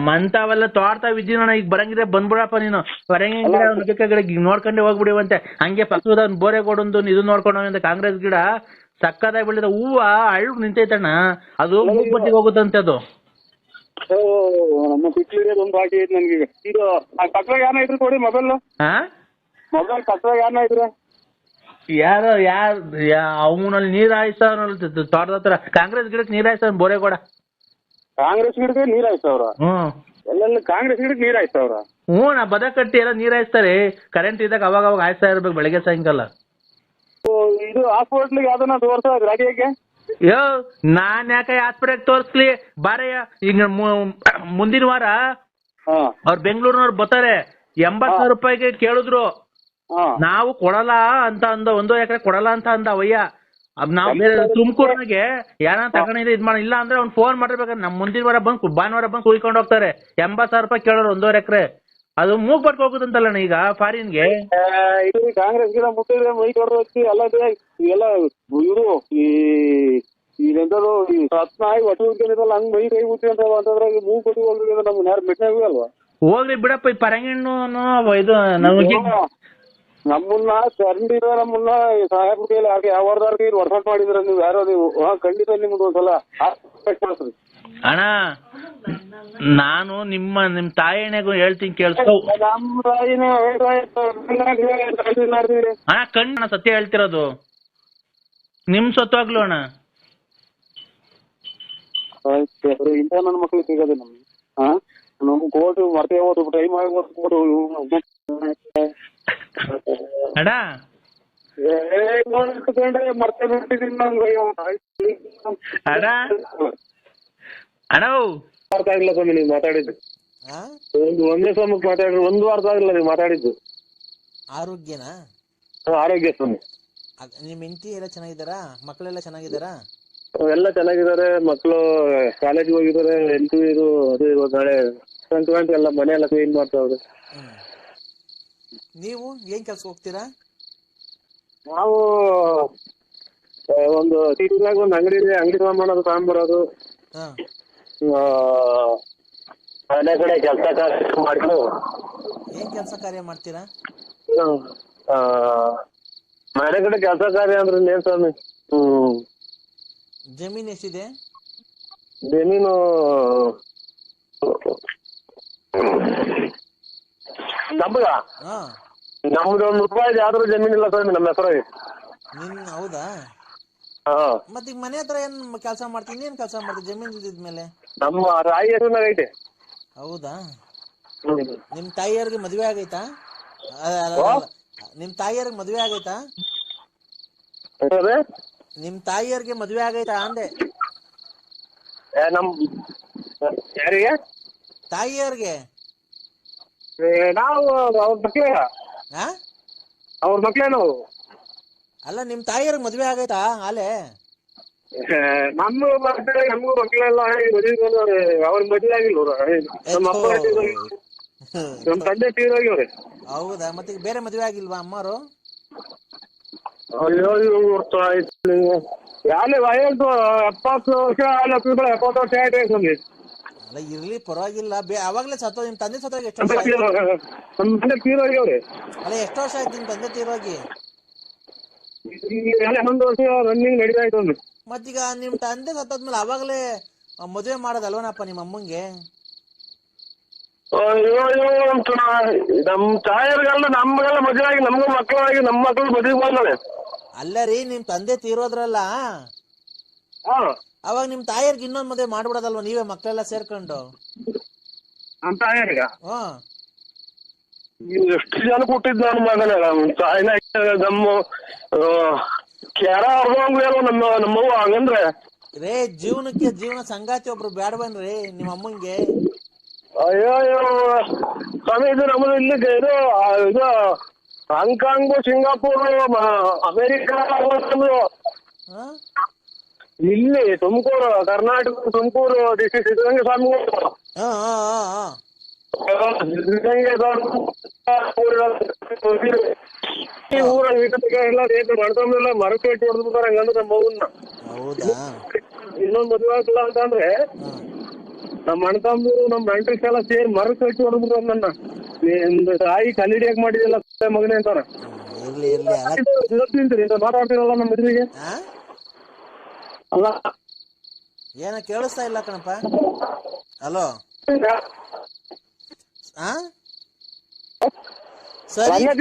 ಮಂತಾವೆಲ್ಲ ತೋಡ್ತಾವ್ ಇದ್ದೀನಣ್ಣ ಈಗ ಬರಂಗಿದ್ರೆ ಬಂದ್ಬಿಡಪ್ಪ ನೀನು. ಬರಂಗಿದ್ರೆ ನೋಡ್ಕೊಂಡೇ ನುಗ್ಗೆಕಾಯಿ ಗಿಡ ಈಗ ನೋಡ್ಕೊಂಡೆ ಹೋಗ್ಬಿಡಿವಂತೆ. ಹಂಗೆ ಪಕ್ಕದ ಒಂದ್ ಬೋರೆಗೋಡೊಂದು ಇದು ನೋಡ್ಕೊಂಡು ಕಾಂಗ್ರೆಸ್ ಗಿಡ. ಸಕ್ಕದಾಗಿ ಬೆಳೆದ ಹೂವ ಅಳ್ಳು ನಿಂತೈತಣ್ಣ. ಅದು ಮೂಗ್ಬಟ್ಟಿಗೆ ಹೋಗುತ್ತಂತೆ ಅದು.
ನಮ್ಮ ಚಿಕ್ಕಲಿಡಿಯೋದು ಒಂದು ಬಾಕಿ ಐತೆ ನನ್ಗೆ. ಇದು ಪಕ್ಕದಾಗ ಯಾರನ್ನ ಇದ್ರು ಕೊಡಿ ಮೊಬೈಲ್ ಮೊಬೈಲ್ ಪಕ್ಕದಾಗ ಯಾರನ್ನ ಇದ್ರು.
ಯಾರೋ ಯಾರ್ ಅವನಲ್ಲಿ ನೀರ್ ಹಾಯ್ಸವನಲ್ಲ ತೋಟದ ಹತ್ರ. ಕಾಂಗ್ರೆಸ್ ಗಿಡಕ್ಕೆ ನೀರ್ ಹಾಯ್ಸವನ್ ಬೋರೆಗೋಡ.
ಕಾಂಗ್ರೆಸ್ ಗಿಡಕ್ಕೆ ನೀರ್ ಅವ್ರ
ಹ್ಮ್
ಎಲ್ಲೆಲ್ಲ ಕಾಂಗ್ರೆಸ್ ಗಿಡಕ್ಕೆ ನೀರ್ ಹಾಯ್ತ ಅವ್ರ
ಹ್ಞೂ ನಾ ಬದ ಕಟ್ಟಿ ಎಲ್ಲ ನೀರ್ ಹಾಯಿಸ್ತಾರೆ ಕರೆಂಟ್ ಇದ್ದಾಗ ಅವಾಗ ಅವಾಗ ಹಾಯಿಸ್ತಾ ಇರ್ಬೇಕು ಬೆಳಗ್ಗೆ ಸಾಯಂಕಾಲ.
ಇದು ಹಾಸ್ಪಿಟ್ಲಿಗೆ ಯಾವ್ದನ್ನ ತೋರ್ಸ ರಾಜ್ಯಕ್ಕೆ
ಯೋ ನಾನ್ ಯಾಕೆ ಆಸ್ಪತ್ರೆಗೆ ತೋರಿಸ್ಲಿ? ಬಾರಯ್ಯ ಈಗ ಮುಂದಿನ ವಾರ ಅವ್ರ ಬೆಂಗಳೂರಿನವ್ರು ಬರ್ತಾರೆ. ಎಂಬತ್ ಸಾವಿರ ರೂಪಾಯಿಗೆ ಕೇಳಿದ್ರು. ನಾವು ಕೊಡಲ್ಲ ಅಂತ ಅಂದ ಒಂದು ಎಕರೆ ಕೊಡಲ್ಲ ಅಂತ ಅಂದ ಅವಯ್ಯ ನಾವು ತುಮಕೂರ್ನಾಗೆ ಯಾರ ತಗೊಂಡಿದ್ರೆ ಇದ್ ಮಾಡ ಇಲ್ಲ ಅಂದ್ರೆ ಅವ್ನು ಫೋನ್ ಮಾಡಿರ್ಬೇಕಾದ್ರೆ ನಮ್ ಮುಂದಿನ ವಾರ ಬಂದ್ ಭಾನುವಾರ ಬಂದ್ ಕುಯ್ಕೊಂಡು ಹೋಗ್ತಾರೆ. ಎಂಬತ್ ಸಾವಿರ ರೂಪಾಯಿ ಕೇಳೋರು ಒಂದೂವರೆ ಎಕರೆ. ಅದು ಮೂಗ್ ಬಟ್ ಹೋಗುದಂತಲ್ಲ ಈಗ ಫಾರಿನ್ಗೆ?
ಗೆ ಕಾಂಗ್ರೆಸ್ ಗಿಡ ಮುಟ್ಟಿದ್ರೆ ಮೈ ಕಡ್ದು ಎಲ್ಲ ಎಲ್ಲ ಇವರು ಈ ಇದೆಂತದು ಈ ಸತ್ನಾಯಿ ಒಟ್ಟು ಉದ್ಯಮಿದಲ್ಲ ಹಂಗ್ ಮೈ ಕೈ ಅಂತಂದ್ರೆ ಮೂಗ್ ಕೊಟ್ಟು ಹೋಗ್ರಿ ನಮ್ಗೆ ಯಾರು ಅಲ್ವಾ
ಹೋಗ್ಲಿ ಬಿಡಪ್ಪ ಈ ಪರಂಗಿಣ್ಣು ಇದು ನಮಗೆ
ನಮ್ಮನ್ನ ಕಂಡಿದ ನಮ್ಮನ್ನ ಸಾಹೇಬ್ರ ಕೈಲಿ ಹಾಕಿ ಯಾವ ವಾರದಾರ ಕೈಲಿ ವರ್ಕೌಟ್ ಮಾಡಿದ್ರ ನೀವು ಯಾರೋ ನೀವು ಹಾ ಖಂಡಿತ ನಿಮ್ದು ಒಂದ್ಸಲ ಕಳಿಸ್ರಿ
ಅಣ್ಣ ನಾನು ನಿಮ್ಮ ನಿಮ್ ತಾಯಿಣೆಗೂ ಹೇಳ್ತೀನಿ ಕೇಳ್ತೀವಿ
ನಮ್ಮ ತಾಯಿನ
ಅಣ್ಣ ಕಣ್ಣು ಸತ್ಯ ಹೇಳ್ತಿರೋದು. ನಿಮ್ ಸತ್ವಾಗ್ಲು ಅಣ್ಣ.
ಇಂಥ ನನ್ನ ಮಕ್ಳಿಗೆ ಸಿಗೋದು ನಮ್ಗೆ ಹಾ ನಮ್ಗೆ ಹೋದ್ರು ಟೈಮ್ ಆಗಿ ಕೋರ್ಟ್
ಅಣ್ಣ
ಮರ್ತೇ ಬಿಟ್ಟಿದ್ದೀನಿ ನಂಗೆ
ಅಣ್ಣ? ಅಣ್ಣ
ಅರ್ಥ ಆಗಿಲ್ಲ ಸ್ವಾಮಿ ನೀವು ಮಾತಾಡಿದ್ದು
ಆ?
ಒಂದು ಒಂದೇ ಸಮಕ್ಕೆ ಮಾತಾಡಿದ್ರು ಒಂದು ಅರ್ಥ ಆಗಿಲ್ಲ ನೀವು ಮಾತಾಡಿದ್ದು.
ಆರೋಗ್ಯನಾ?
ಆರೋಗ್ಯ ಸ್ವಾಮಿ.
ಅದ್- ನಿಮ್ ಹೆಂಡತಿ ಎಲ್ಲ ಚೆನ್ನಾಗಿದ್ದಾರಾ? ಮಕ್ಕಳೆಲ್ಲ ಚೆನ್ನಾಗಿದ್ದಾರಾ?
ಎಲ್ಲ ಚೆನ್ನಾಗಿದ್ದಾರೆ ಮಕ್ಕಳು ಕಾಲೇಜ್ ಹೋಗಿದ್ದಾರೆ ಎಂಟು ಇದು ಅದು ಇವಾಗ ನಾಳೆ ಸಂಕ್ರಾಂತಿ ಎಲ್ಲ ಮನೆ ಎಲ್ಲ ಕ್ಲೀನ್ ಮಾಡ್ತಾವ್ರೆ.
ನೀವು ಏನ್ ಕೆಲಸ ಹೋಗ್ತೀರಾ?
ನಾವು ಆ, ಒಂದು ಸಿಟಿನಾಗ ಒಂದು ಅಂಗಡಿ ಇದೆ. ಅಂಗಡಿ ಮಾಡೋದು ತಗೊಂಡ್ಬರೋದು
ಹಾ.
ಮನೆ ಕಡೆ ಕೆಲಸ ಮಾಡ್ಕೊಂಡು
ಏನ್ ಕೆಲಸ ಕಾರ್ಯ ಮಾಡ್ತೀರಾ?
ಆ, ಮನೆ ಕಡೆ ಕೆಲಸ ಕಾರ್ಯ ಅಂದ್ರೆ ಏನ್ ಸ್ವಾಮಿ? ಹ್ಮ್.
ಜಮೀನ್ ಎಷ್ಟಿದೆ?
ಜಮೀನು ನಮ್ಗ
ಹಾ.
ನಮ್ದು ಒಂದು ರೂಪಾಯಿ ಯಾವ್ದಾದ್ರು ಜಮೀನ್ ಇಲ್ಲ ಸ್ವಾಮಿ ನಮ್ಮ ಹೆಸರಾಗಿ
ನಿನ್ ಹೌದಾ?
ಹಾ.
ಮತ್ ಈಗ ಮನೆ ಹತ್ರ ಏನ್ ಕೆಲಸ ಮಾಡ್ತೀನಿ ಏನ್ ಕೆಲಸ ಮಾಡ್ತೀನಿ ಜಮೀನ್ ಇಲ್ದಿದ್ಮೇಲೆ
ನಮ್ಮ ತಾಯಿ ಹೆಸರಿನಾಗ ಐತೆ.
ಹೌದಾ?
ಹ್ಮ್.
ನಿಮ್ ತಾಯಿಯವ್ರಿಗೆ ಮದ್ವೆ ಆಗೈತಾ? ಅಲ್ಲ, ಅಲ್ಲ, ಅಲ್ಲ. ನಿಮ್ ತಾಯಿಯವ್ರಿಗೆ ಮದ್ವೆ ಆಗೈತಾ?
ಏನದು?
ನಿಮ್ ತಾಯಿಯವ್ರಿಗೆ ಮದ್ವೆ ಆಗೈತಾ ಅಂದೆ?
ಏ, ನಮ್ ಯಾರಿಗೆ?
ತಾಯಿಯವ್ರಿಗೆ?
ನಾವು ಅವ್ರ ಮಕ್ಳೇ
ಹಾ
ಅವ್ರ ಮಕ್ಳೇ ನಾವು
ಅಲ್ಲ ನಿಮ್ ತಾಯಿಯವ್ರಿಗೆ ಮದ್ವೆ ಆಗೈತಾ ಆಲೆ
ನಮ್ಮ ಮಕ್ಳೇ ನಮಗೂ ಮಕ್ಳೆಲ್ಲ ಮದುವೆ ಅವ್ರ ಮದುವೆ ಆಗಿಲ್ಲ ಅವ್ರು. ನಮ್ಮ ಅಪ್ಪ ತೀರೋಗಿ- ನಮ್ಮ ತಂದೆ ತೀರೋಗ್ಯವ್ರೆ
ಹೌದಾ ಮತ್ತೆ ಈಗ ಬೇರೆ ಮದ್ವೆ ಆಗಿಲ್ವಾ ಅಮ್ಮರು
ಅಯ್ಯೋ ಇವ್ರು ಯಾಲೆ ವಯಸ್ಸು ಎಪ್ಪತ್ತು ವರ್ಷ ಎಪ್ಪತ್ತು ವರ್ಷ ಆಯ್ತು ಸ್ವಾಮಿ
ಅಲ್ಲ ಇರ್ಲಿ ಪರವಾಗಿಲ್ಲ. ಬೇ ಅವಾಗ್ಲೇ ಸತ್ತೋ ನಿಮ್ ತಂದೆ ಸತ್ತೋಗಿ ಎಷ್ಟು ವರ್ಷ ಆಯ್ತು?
ನಮ್ಮ ತಂದೆ ತೀರೋಗ್ಯವ್ರೆ
ಅಲ್ಲ ಎಷ್ಟು ವರ್ಷ ಆಯ್ತು ನಿಮ್ ತಂದೆ ತೀರೋಗಿ?
ಈಗ ಹನ್ನೊಂದು ವರ್ಷ ರನ್ನಿಂಗ್ ನಡೀತಾ ಇತ್ತು ಒಂದು
ಮತ್ತೀಗ ನಿಮ್ ತಂದೆ ಸತ್ತೋದ್ಮೇಲೆ ಅವಾಗ್ಲೇ ಮದುವೆ ಮಾಡೋದಲ್ವನಪ್ಪ ನಿಮ್ಮ ಅಮ್ಮಂಗೆ?
ನಮ್ಮ ತಾಯರ್ಗೆಲ್ಲ ನಮ್ಗೆಲ್ಲ ಮದುವೆ ಆಗಿ ನಮಗೂ ಮಕ್ಕಳಾಗಿ ನಮ್ಮ ಮಕ್ಕಳು ಮದುವೆ ಬಂದವೆ
ಅಲ್ಲ ರೀ ನಿಮ್ ತಂದೆ ತೀರೋದ್ರಲ್ಲ.
ಹಾ.
ಅವಾಗ ನಿಮ್ ತಾಯಿಯರ್ಗೆ ಇನ್ನೊಂದ್ ಮದ್ವೆ ಮಾಡ್ಬಿಡೋದಲ್ವ ನೀವೇ ಮಕ್ಕಳೆಲ್ಲ ಸೇರ್ಕೊಂಡು?
ನಮ್ ತಾಯರ್ಗ?
ಹ್ಮ್
ಇವ್ ಎಷ್ಟು ಜನ ಕೊಟ್ಟಿದ್ ನನ್ನ ಮಗನ? ತಾಯಿನ ನಮ್ಮ ಕೆರ ಹೊರ್ದಂಗ್ಲೇನೋ ನಮ್ಮ ನಮ್ಮವ್ವ? ಹಂಗಂದ್ರೆ?
ರೇ ಜೀವನಕ್ಕೆ ಜೀವನ ಸಂಗಾತಿ ಒಬ್ರು ಬೇಡವನ್ರಿ ನಿಮ್ ಅಮ್ಮಂಗೆ.
ಅಯ್ಯೋ ಅಯ್ಯೋ ಸ್ವಾಮಿ ಇದು ನಮ್ಮದು ಇಲ್ಲಿ ಇದು ಆ, ಇದು ಹಾಂಗ್ಕಾಂಗ್ ಸಿಂಗಾಪುರ್ ಅಮೇರಿಕಾ
ಹಾ?
ಇಲ್ಲಿ ತುಮಕೂರು ಕರ್ನಾಟಕ ತುಮಕೂರು ಡಿಸ್ಟ್ರಿಕ್ಟ್ ಸಿದ್ಧಗಂಗೆ ಸ್ವಾಮಿ
ಹಾ ಹಾ ಹಾ
ಸಿದ್ಧಗಂಗೆ ಈ ಊರ ವಿಕತಿಗೆ ಎಲ್ಲ ರೇಟ್ ಮಾಡ್ಕೊಂಡೆಲ್ಲ ಮರಕ್ಕೆ ಇಟ್ಟು ಹೊಡೆದ್ಬಿಡ್ತಾರೆ ಹಂಗಂದ್ರೆ ನಮ್ಮ ಮಗುನ್ನ
ಹೌದಾ?
ಇನ್ನೊಂದ್ ಮದುವೆ ಆಗ್ತಿಲ್ಲ ಅಂತ ಅಂದ್ರೆ
ಹಾ.
ನಮ್ಮ ಅಣ್ಣ ತಮ್ಮರು ನಮ್ಮ ಎಲ್ಲ ಸೇರಿ ಮರಕ್ಕೆ ಕಟ್ಟಿ ಹೊಡೆದ್ಬಿಟ್ರು ನನ್ನ ನಿಮ್ದು ತಾಯಿ ಮಾಡಿದಲ್ಲ ಮಾಡಿದಿಲ್ಲ ಮಗನೇ ಅಂತಾರ.
ಇರ್ಲಿ ಇರ್ಲಿ
ಮಾತಾಡ್ತಿರಲ್ಲ ನಮ್ಮ ಮದುವೆಗೆ? ಅಲ್ಲ.
ಏನ ಕೇಳಿಸ್ತಾ ಇಲ್ಲ ಕಣಪ್ಪ. ಹಲೋ. ಆ? ಸರಿ.
ಹೇಗೆ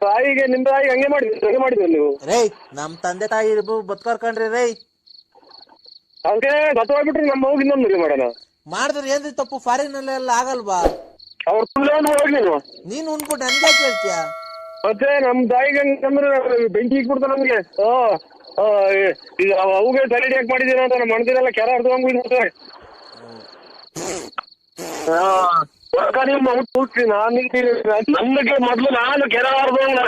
ತಾಯಿಗೆ ನಿಮ್ ತಾಯಿಗೆ ಹಂಗೆ ಮಾಡಿದ್ರಿ ಹಂಗೆ ಮಾಡಿದ್ರಿ ನೀವು.
ರೇ ನಮ್ ತಂದೆ ತಾಯಿ ಬದುಕೋರ್ಕಂಡ್ರಿ ರೇ
ಹಂಗೆ ಸತ್ತೋಗ್ಬಿಟ್ರೆ ನಮ್ಮ ಮಗು ಇನ್ನೊಂದು ಮಾಡೋಣ.
ಮಾಡಿದ್ರೆ ಏನ್ರಿ ತಪ್ಪು? ಫಾರಿನ್ ಅಲ್ಲೆಲ್ಲ ಆಗಲ್ವಾ?
ಅವ್ರ ಸುಳ್ಳು ಹೋಗಿ ನೀನು
ನೀನ್ ಉಂಡ್ಬಿಟ್ಟು ನನ್ಗೆ ಕೇಳ್ತೀಯ?
ಮತ್ತೆ ನಮ್ ತಾಯಿಗೆ ಅಂತಂದ್ರೆ ಬೆಂಕಿ ಇಕ್ಬಿಡ್ತಾರ ನಮ್ಗೆ. ಆ, ಆ, ಈಗ ಅವುಗೆ ತಲೆ ಯಾಕೆ ಮಾಡಿದೀರ ಅಂತ ನಮ್ಮ ಮನದಿನೆಲ್ಲ ಕೆರ ಅರ್ಧಂಗ್ ನೀವು ಹುಟ್ಟಿ ನಾನು ನನ್ಗೆ ಮೊದ್ಲು ನಾನು ಕೆರ ಅರ್ಧಂಗ್